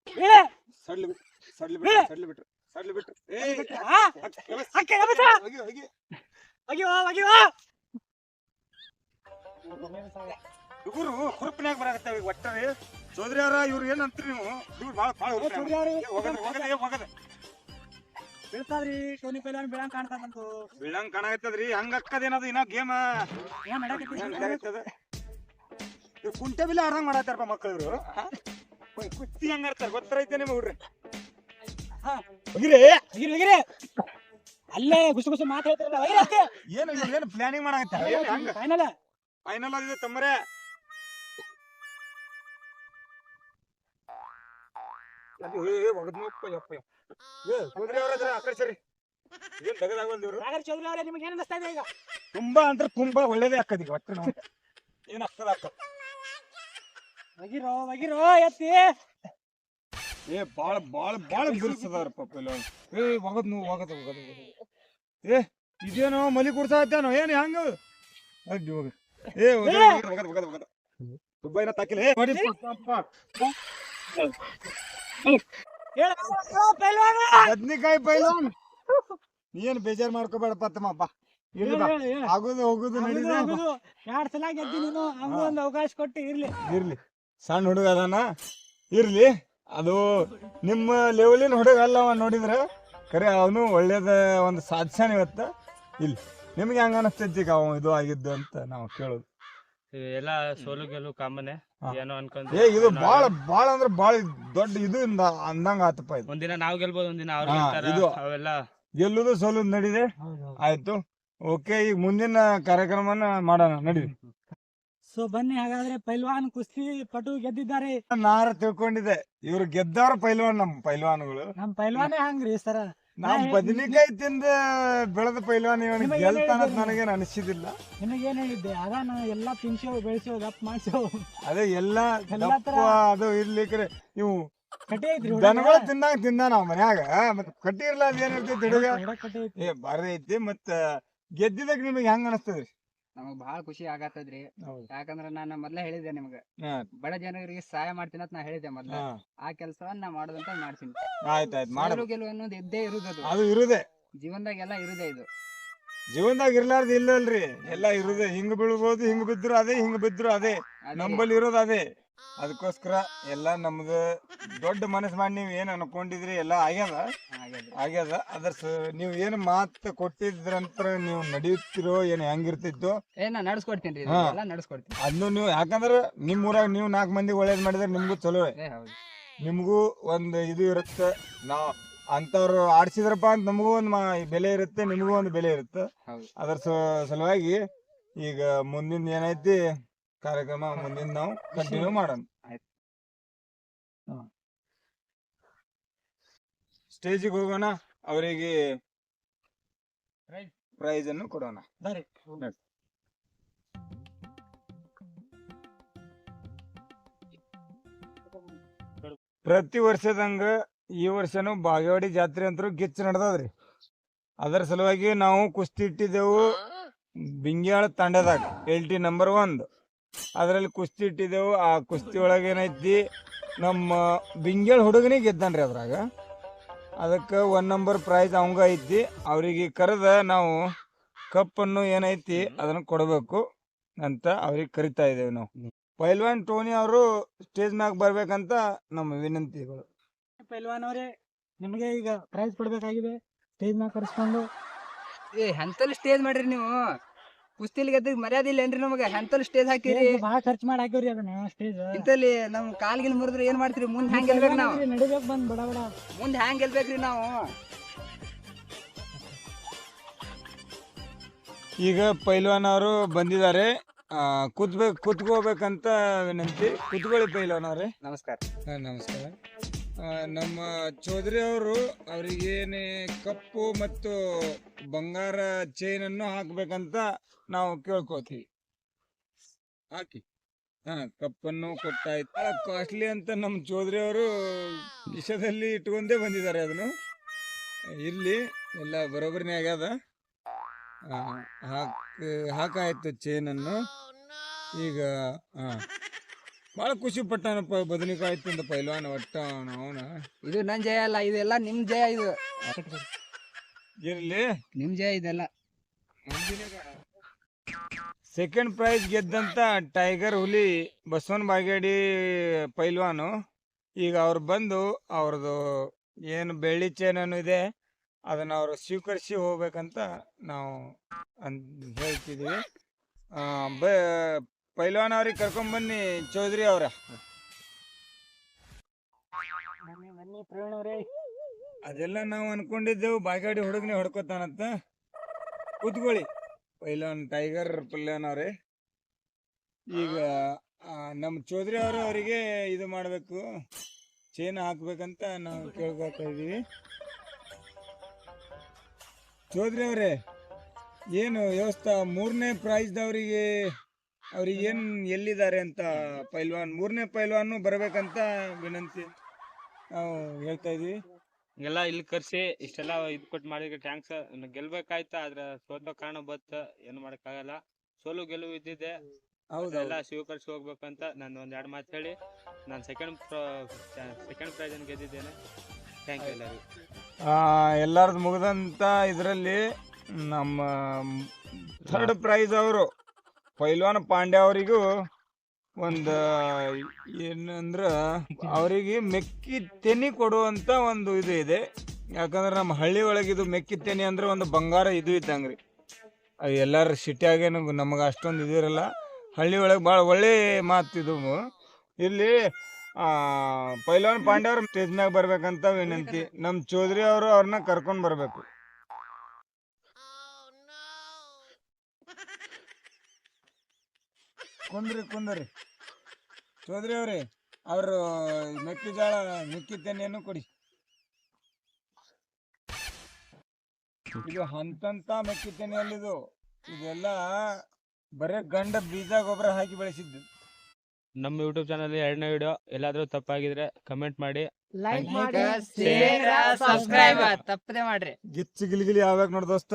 ಇಳೆ. ಸಡ್ಲಿ ಬಿಟ್ಟು ಸಡ್ಲು ಬಿಟ್ಟು ಸಡ್ಲು ಬಿಟ್ರು ಸಡ್ಲು ಬಿಟ್ರು ಏ. ಹುಡುಗರು ಹುರುಪಿನ್ಯಾಗ ಬರಾಕತ್ತಾವ ಈಗ ಒಟ್ಟಾರೆ ಚೌಧರಿ ಅವ್ರ ಇವ್ರು ಏನ್ ಅಂತೀರಿ ನೀವು ಇವ್ರು ಭಾಳ ಭಾಳ ಅವ್ರೆ, ಹೋಗದ ಹೋಗದ ಏ ಹೋಗದ ಬೀಳ್ತಾದ್ರಿ ಟೋನಿ ಪೈಲಾನ್ ಬೀಳಂಗ್ ಕಾಣ್ತದಂತು ಬೀಳಂಗ್ ಕಾಣಾಕತ್ತದ್ರಿ ಹಂಗ ಅಕ್ಕದೇನದು ಇನ್ನ ಗೇಮ್ ಏನ್? ಕುಂಟೆ ಬಿಲ್ಲ ಅರ್ಧ ಮಾಡತ್ತಾರಪ್ಪ ಮಕ್ಕಳು ಇವರು ಕುಸ್ತಿ ಹಂಗ ಆಡ್ತಾರ ಗೊತ್ತೈತೆ ನಿಮ್ಗೆ ಹುಡ್ರಿ. ಹೋಗಿರಿ. ಅಲ್ಲೇ ಗುಸು ಗುಸು ಮಾತು ಹೇಳ್ತಿರಲ್ಲ ಒಗಿರಿ ಅತ್ತೆ. ಏನು ಏನು ಪ್ಲಾನಿಂಗ್ ಮಾಡಾಕತ್ತಾರ ಫೈನಲ್ ಫೈನಲ್ ಆಗಿದೆ ತಮ್ಮರೇ ಅದು ಏ, ಏ, ಒಗದ್ನೋಪ್ಪ, ಯಪ್ಪ, ಯಪ್ಪ. ಏ, ಚೌಧರಿ ಅವ್ರ ಆ ಕಡೆ ಸರಿ ಏನ್ ತೆಗದಾಗಲ್ದು ಇವ್ರು? ಸಾಗರ್ ಚೌಧರಿ ಅವರೇ ನಿಮ್ಗೆ ಏನ್ ಅನಿಸ್ತಾ ಇದೆ ಈಗ? ತುಂಬಾ ಅಂದ್ರೆ ತುಂಬಾ ಒಳ್ಳೇದೇ ಆಕ್ಕದ ಈಗ ಒಟ್ಟು ನಾವು ಏನ್ ಆಗ್ತದ ಆಗ್ತದ? ಒಗಿರೋ ಒಗಿರೋ ಎತ್ತಿ. ಏ ಬಾಳ ಬಾಳ ಬಾಳ ಬಿರುಸದಾರ ಪಾಪ ಇಲ್ಲ ಏ ಒಗದ್ ನೀವು ಒಗದ ಒಗದ ಏ ಇದೇನೋ ಮಲಿ ಕುಡ್ಸಾತ್ತೇನೋ ಏನ್ ಹೆಂಗ? ಅಡ್ಡಿ ಹೋಗ. ಏ ಒಗದ ಒಗದ ಒಗದ ಒಗದ ತುಂಬ ಏನೋ ತಾಕಿಲ್ಲ. ಏ ಬದ್ನಿಕಾಯಿ ಪೈಲೋನ್ ಏನ್ ಬೇಜಾರ್ ಮಾಡ್ಕೋಬೇಡ. ಆಗೋದು ಹೋಗುದು ನಡೀದೆ ಬಾ. ಎರಡ್ ಸಲ ಗೆದ್ದಿ ನೀನು? ಒಂದು ಅವಕಾಶ ಕೊಟ್ಟು ಇರ್ಲಿ. ಇರ್ಲಿ. ಸಣ್ಣ ಹುಡುಗ ಅದಾನ. ಇರ್ಲಿ. ಅದು ನಿಮ್ಮ ಲೆವೆಲಿನ ಹುಡುಗ ಅಲ್ಲ ಅವ ನೋಡಿದ್ರೆ ಕರೆ ಅವನು ಒಳ್ಳೇದ ಒಂದು ಸಾಧಿಸ್ಯಾನ ಇವತ್ತ. ಇಲ್ಲಿ ನಿಮ್ಗೆ ಹಂಗ ಅನಸ್ತೈತಿ ಈಗ ಅವ ಇದು ಆಗಿದ್ದು ಅಂತ ನಾವು ಕೇಳೋದು. ಎಲ್ಲ ಸೋಲು ಗೆಲುವು ಕಾಮನೆ. ಏನೋ ಅನ್ಕೊಂಡ್ ಏ ಇದು ಬಾಳ ಬಾಳ ಅಂದ್ರೆ ಬಾಳ ದೊಡ್ಡ ಇದು ಇಂದ ಅಂದಂಗ ಆತಪ್ಪ ಇದು. ಒಂದಿನ ನಾವ್ ಗೆಲ್ಬೋದು ಒಂದಿನ ಅವ್ರು ಹಾ, ಗೆಲ್ತಾರ ಇದು- ಅವೆಲ್ಲ. ಗೆಲ್ಲುದು ಸೋಲುದು ನಡಿದೆ ಆಯ್ತು. ಓಕೆ ಈಗ ಮುಂದಿನ ಕಾರ್ಯಕ್ರಮನ ಮಾಡೋಣ ನಡಿ ಸೊ ಬನ್ನಿ ಹಾಗಾದ್ರೆ ಪೈಲ್ವಾನ್ ಕುಸ್ತಿ ಪಟು ಗೆದ್ದಿದ್ದಾರೆ. ನಾರ ತಿಳ್ಕೊಂಡಿದ್ದೆ. ಇವ್ರು ಗೆದ್ದಾರ ಪೈಲ್ವಾನ್ ನಮ್ ಪೈಲ್ವಾನ್ಗಳು. ನಮ್ ಪೈಲ್ವಾನೇ ಹಂಗ್ರಿ ಸರ. ನಾವ್ ಬದನಿಕಾಯಿ ತಿಂದ ಬೆಳೆದ ಪೈಲ್ವಾನ್ ಇವನು ನಿಮಗೆ ಏನ್ ಗೆಲ್ತಾನ ನನಗೇನು ಅನಿಸಿದಿಲ್ಲ ನಿನಗೇನ್ ಹೇಳಿದ್ದೆ? ಅದ ನಾನು ಎಲ್ಲಾ ತಿನ್ಸೋ ಬೆಳೆಸೋ ದಪ್ಪ ಮಾಡ್ಸೋ ಅದೇ ಎಲ್ಲ ಎಲ್ಲ ದಪ್ಪ ತರ- ಅದು ಇರ್ಲಿಕ್ರೆ ಇವು ಕಟ್ಟಿ ಐತ್ರಿ ದನಗಳು ತಿಂದಂಗ ತಿಂದ ನಾವ್ ಮನ್ಯಾಗ ಮತ್ತೆ ಕಟ್ಟಿ ಇರ್ಲ ಅದ್ ಏನ್ ಇರ್ತೈತಿ ಹುಡುಗ ಕಟ್ಟಿ ಐತಿ ಏ ಬಾರಿ ಐತಿ ಮತ್ತ ಗೆದ್ದಿದಾಗ ನಿಮಗೆ ಹೆಂಗ್ ಅನಸ್ತದ್ರಿ? ನಮಗ್ ಬಹಳ ಖುಷಿ ಆಗತ್ತದ್ರಿ. ಹೌದು. ಯಾಕಂದ್ರ ನಾನು ಮೊದ್ಲ ಹೇಳಿದ್ದೆ ನಿಮ್ಗ ಹಾ. ಬಡ ಜನರಿಗೆ ಸಹಾಯ ಮಾಡ್ತೀನಿ ಅಂತ ನಾ ಹೇಳಿದ್ದೆ ಮೊದ್ಲ. ಹಾ. ಆ ಕೆಲಸವನ್ನ ನಾ ಮಾಡೋದಂತ ಮಾಡ್ತೀನಿ. ಆಯ್ತ್ ಆಯ್ತ್ ಮಾಡ. ಸೋಲು ಗೆಲುವು ಅನ್ನೋದು ಇದ್ದೇ ಇರುದದು ಅದು. ಇರುದೆ. ಜೀವನದಾಗೆಲ್ಲ ಇರುದೇ ಇದು. ಜೀವನದಾಗ ಇರ್ಲಾರ್ದ ಇಲ್ಲಲ್ರಿ. ಎಲ್ಲ ಇರುದೆ. ಹಿಂಗ್ ಬೀಳ್ಬೋದು ಹಿಂಗ್ ಬಿದ್ರು ಅದೇ ಹಿಂಗ್ ಬಿದ್ರು ಅದೇ. ನಮ್ಮಲ್ಲಿ ನಂಬಲ್ಲಿ ಇರೋದು ಅದೇ. ಅದಕ್ಕೋಸ್ಕರ ಎಲ್ಲ ನಮ್ದು ದೊಡ್ಡ ಮನಸ್ಸು ಮಾಡಿ ನೀವು ಏನು ಅನ್ಕೊಂಡಿದ್ರಿ ಎಲ್ಲ ಆಗ್ಯದ. ಆಗ್ಯದ. ಅದ್ರ ನೀವು ಏನು ಮಾತು ಕೊಟ್ಟಿದ್ರಂತ್ರ ನೀವು ನಡೆಯುತ್ತಿರೋ ಏನು ಹೆಂಗಿರ್ತಿತ್ತು? ಏ ನಾ ನಡ್ಸ್ಕೊಡ್ತೀನಿ. ಎಲ್ಲ ನಡ್ಸ್ಕೊಡ್ತೀನಿ. ಅದನ್ನು ನೀವು ಯಾಕಂದ್ರೆ ನಿಮ್ಮ ಊರಾಗ ನೀವು ನಾಲ್ಕು ಮಂದಿ ಒಳ್ಳೇದ್ ಮಾಡಿದ್ರೆ ನಿಮ್ಗೂ ಚಲೋ ನಿಮಗೂ ಒಂದು ಇದು ಇರುತ್ತೆ. ನಾವು ಅಂಥವ್ರು ಆಡ್ಸಿದ್ರಪ್ಪ ಅಂತ ನಮಗೂ ಒಂದು ಬೆಲೆ ಇರುತ್ತೆ ನಿಮಗೂ ಒಂದು ಬೆಲೆ ಇರುತ್ತೆ. ಅದರ ಸಲುವಾಗಿ ಈಗ ಮುಂದಿನ ಏನೈತಿ ಕಾರ್ಯಕ್ರಮ ಮುಂದಿನ ನಾವು *laughs* ಕಂಟಿನ್ಯೂ ಮಾಡೋಣ. ಆಯ್ತು. ಸ್ಟೇಜಿಗೆ ಹೋಗೋಣ ಅವರಿಗೆ. ಪ್ರೈಸ್ ಅನ್ನು ಕೊಡೋಣ. ಪ್ರತಿ ವರ್ಷದಂಗ ಈ ವರ್ಷನು ಬಾಗೇವಾಡಿ ಜಾತ್ರೆ ಅಂತೂ ಗಿಚ್ಚ ನಡೆದದ್ರಿ. ಅದರ ಸಲುವಾಗಿ ನಾವು ಕುಸ್ತಿ ಇಟ್ಟಿದ್ದೆವು ಬಿಂಗ್ಯಾಳ ತಂಡದಾಗ ಎಲ್ ಟಿ ನಂಬರ್ ಒಂದು ಅದರಲ್ಲಿ ಕುಸ್ತಿ ಇಟ್ಟಿದ್ದೆವು. ಆ ಕುಸ್ತಿ ಒಳಗೆ ಏನೈತಿ ನಮ್ಮ ಬಿಂಗೇಳ್ ಹುಡುಗನೇ ಗೆದ್ದಾನ್ರಿ ಅದ್ರಾಗ. ಅದಕ್ಕೆ ಒನ್ ನಂಬರ್ ಪ್ರೈಸ್ ಅವಂಗ ಐತಿ. ಅವರಿಗೆ ಕರೆದ ನಾವು ಕಪ್ಪನ್ನು ಏನೈತಿ ಅದನ್ನು ಕೊಡಬೇಕು ಅಂತ ಅವ್ರಿಗೆ ಕರಿತಾ ಇದ್ದೇವೆ ನಾವು. ಪೈಲ್ವಾನ್ ಟೋನಿ ಅವರು ಸ್ಟೇಜ್ ಮ್ಯಾಗ ಬರ್ಬೇಕಂತ ನಮ್ಮ ವಿನಂತಿಗಳು. ಪೈಲ್ವಾನ್ ಅವರೇ ನಿಮಗೆ ಈಗ ಪ್ರೈಸ್ ಕೊಡ್ಬೇಕಾಗಿದೆ? ಸ್ಟೇಜ್ ಮ್ಯಾಗ ಕರೆಸ್ಕೊಂಡು? ಏ ಎಂತಲ್ಲಿ ಸ್ಟೇಜ್ ಮಾಡ್ರಿ ನೀವು? ಕುಸ್ತಿಲಿ ಗೆದ್ದ ಮರ್ಯಾದೆ ಇಲ್ಲ ಏನ್ರಿ ನಮಗ? ಎಂತಲ್ಲಿ ಸ್ಟೇಜ್ ಹಾಕಿರಿ? ಬಹಳ ಖರ್ಚು ಮಾಡಿ ಹಾಕಿವ್ರಿ ಅದನ್ನ ಸ್ಟೇಜ್ ಇಂತಲ್ಲಿ ನಮ್ ಕಾಲ್ಗಿಲ್ ಮುರಿದ್ರೆ ಏನ್ ಮಾಡ್ತೀರಿ? ಮುಂದ್ ಹ್ಯಾಂಗ್ ಗೆಲ್ಬೇಕು ನಾವು? ನಡಿಬೇಕು ಬಂದ್ ಬಡ ಬಡ. ಮುಂದ್ ಹ್ಯಾಂಗ್ ಗೆಲ್ಬೇಕ್ರಿ ನಾವು? ಈಗ ಪೈಲ್ವಾನ್ ಅವರು ಬಂದಿದ್ದಾರೆ. ಕೂತ್ಬೇಕು ಕೂತ್ಕೋಬೇಕಂತ ವಿನಂತಿ. ಕೂತ್ಕೊಳ್ಳಿ ಪೈಲ್ವಾನ್ ಅವರೇ. ನಮಸ್ಕಾರ. ನಮಸ್ಕಾರ. ಆ, ನಮ್ಮ ಚೌಧರಿ ಅವರು ಅವರಿಗೇನೆ ಕಪ್ಪು ಮತ್ತು ಬಂಗಾರ ಚೈನ್ ಅನ್ನು ಹಾಕ್ಬೇಕಂತ ನಾವು ಕೇಳ್ಕೊತೀವಿ. ಹಾಕಿ. ಹಾ ಕಪ್ಪನ್ನು ಕೊಟ್ಟಾಯ್ತು ಬಹಳ ಕಾಸ್ಟ್ಲಿ ಅಂತ ನಮ್ಮ ಚೌಧರಿ ಅವರು ವಿಷಯದಲ್ಲಿ ಇಟ್ಕೊಂಡೇ ಬಂದಿದ್ದಾರೆ ಅದನ್ನು. ಇಲ್ಲಿ ಎಲ್ಲ ಬರೋಬ್ಬರಿನೇ ಆಗ್ಯದ. ಆ, ಹಾಕ್ ಹಾಕಾಯ್ತು ಚೈನನ್ನು ಈಗ ಹಾ ಭಾಳ ಖುಷಿ ಪಟ್ಟನಪ್ಪ ಬದನೆಕಾಯಿ ತಿಂದ ಪೈಲ್ವಾನ ಒಟ್ಟ ಅವನ ಇದು ನನ್ ಜಯ ಅಲ್ಲ ಇದೆಲ್ಲ ನಿಮ್ ಜಯ ಇದು. ಇರ್ಲಿ. ನಿಮ್ ಜಯ ಇದೆಲ್ಲ. ಸೆಕೆಂಡ್ ಪ್ರೈಸ್ ಗೆದ್ದಂತ ಟೈಗರ್ ಹುಲಿ ಬಸವನ ಬಾಗೇಡಿ ಪೈಲ್ವಾನು. ಈಗ ಅವ್ರು ಬಂದು ಅವ್ರದ್ದು ಏನು ಬೆಳ್ಳಿ ಚೇನನ್ನು ಇದೆ ಅದನ್ನ ಅವರು ಸ್ವೀಕರಿಸಿ ಹೋಗ್ಬೇಕಂತ ನಾವು ಅನ್ ಹೇಳ್ತಿದ್ದೀವಿ ಬ ಪೈಲ್ವಾನ್ ಅವ್ರಿಗೆ ಕರ್ಕೊಂಬನ್ನಿ ಚೌಧರಿ ಅವರ. ಬನ್ನಿ ಬನ್ನಿ ಅವರೇ. ಅದೆಲ್ಲ ನಾವು ಅನ್ಕೊಂಡಿದ್ದೆವು ಬಾಯ್ಗಾಡಿ ಹುಡುಗನೇ ಹೊಡ್ಕೋತಾನಂತ. ಕೂತ್ಕೊಳ್ಳಿ ಪೈಲ್ವಾನ್ ಟೈಗರ್ ಪಲ್ಯಾನ್ ಅವ್ರೆ. ಈಗ ನಮ್ಮ ಚೌಧರಿ ಅವರು ಅವರಿಗೆ ಇದು ಮಾಡಬೇಕು ಚೇನ್ ಹಾಕ್ಬೇಕಂತ ನಾವು ಕೇಳ್ಕೊತಾ ಇದೀವಿ ಚೌಧರಿ ಅವರೇ ಏನು ವ್ಯವಸ್ಥೆ ಮೂರನೇ ಪ್ರೈಸ್ದವರಿಗೆ ಅವ್ರಿಗೆ ಏನು ಎಲ್ಲಿದ್ದಾರೆ ಅಂತ ಪೈಲ್ವಾನ್ ಮೂರನೇ ಪೈಲ್ವಾನು ಬರ್ಬೇಕಂತ ವಿನಂತಿ ನಾವು ಹೇಳ್ತಾ ಇದೀವಿ ಎಲ್ಲ ಇಲ್ಲಿ ಕರ್ಸಿ ಇಷ್ಟೆಲ್ಲ ಇದು ಕೊಟ್ಟು ಮಾಡಿದ್ರೆ ಟ್ಯಾಂಕ್ಸ್ ಗೆಲ್ಬೇಕಾಯ್ತ? ಆದ್ರೆ ಸೋತ ಕಾರಣ ಬತ್ತ ಏನು ಮಾಡಕ್ಕಾಗಲ್ಲ. ಸೋಲು ಗೆಲುವು ಇದ್ದಿದೆ ಹೌದು ಎಲ್ಲ ಸ್ವೀಕರಿಸಿ ಹೋಗ್ಬೇಕಂತ ನಾನು ಒಂದ್ ಎರಡು ಮಾತು ಹೇಳಿ. ನಾನು ಸೆಕೆಂಡ್ ಸೆಕೆಂಡ್ ಪ್ರೈಸ್ ಗೆದ್ದಿದ್ದೇನೆ. ಥ್ಯಾಂಕ್ ಯು ಎಲ್ಲರಿಗೂ. ಎಲ್ಲರದು ಮುಗಿದಂತ ಇದರಲ್ಲಿ ನಮ್ಮ ಥರ್ಡ್ ಪ್ರೈಸ್ ಅವರು. ಪೈಲ್ವಾನ್ ಪಾಂಡ್ಯ ಅವರಿಗೂ ಒಂದು ಏನಂದ್ರ ಅವರಿಗೆ ಮೆಕ್ಕಿ ತೆನಿ ಕೊಡುವಂತ ಒಂದು ಇದು ಇದೆ. ಯಾಕಂದ್ರೆ ನಮ್ಮ ಹಳ್ಳಿ ಒಳಗೆ ಇದು ಮೆಕ್ಕಿ ತೆನಿ ಅಂದ್ರೆ ಒಂದು ಬಂಗಾರ ಇದು ಇದ್ದಂಗ್ರಿ. ಎಲ್ಲರ ಸಿಟಿಯಾಗೇನು ನಮಗೆ ಅಷ್ಟೊಂದು ಇದಿರಲ್ಲ ಹಳ್ಳಿ ಒಳಗೆ ಭಾಳ ಒಳ್ಳೆ ಮಾತು ಇದು. ಇಲ್ಲಿ ಪೈಲ್ವಾನ್ ಪಾಂಡ್ಯ ಅವ್ರ ಸ್ಟೇಜ್ನಾಗ ಬರ್ಬೇಕಂತ ವಿನಂತಿ. ನಮ್ಮ ಚೌಧರಿ ಅವರು ಅವ್ರನ್ನ ಕರ್ಕೊಂಡು ಬರ್ಬೇಕು. ಕುಂದ್ರಿ ಕುಂದ್ರಿ. ಚೌಧರಿ ಅವ್ರಿ ಅವರು ಮೆಕ್ಕೆಜೋಳ ಮೆಕ್ಕಿ ತೆನೆಯನ್ನು ಕೊಡಿ. ಇದು ಹಂತಂತ ಮೆಕ್ಕಿ ಅಲ್ಲಿದು ಇದೆಲ್ಲ ಬರೇ ಗಂಡ ಬೀಜ ಗೊಬ್ಬರ ಹಾಕಿ ಬೆಳೆಸಿದ್ದು. ನಮ್ಮ ಯೂಟ್ಯೂಬ್ ಚಾನಲ್ ಎರಡನೇ ವಿಡಿಯೋ ಎಲ್ಲಾದ್ರೂ ತಪ್ಪಾಗಿದ್ರೆ ಕಮೆಂಟ್ ಮಾಡಿ. ಲೈಕ್ ಮಾಡಿ ಸಬ್ಸ್ಕ್ರೈಬ್ ತಪ್ಪದೆ ಮಾಡ್ರಿ. ಗಿಚ್ಚಿ ಗಿಲಿಗಿಲಿ ಯಾವಾಗ ನೋಡ್ ದೋಸ್ತ.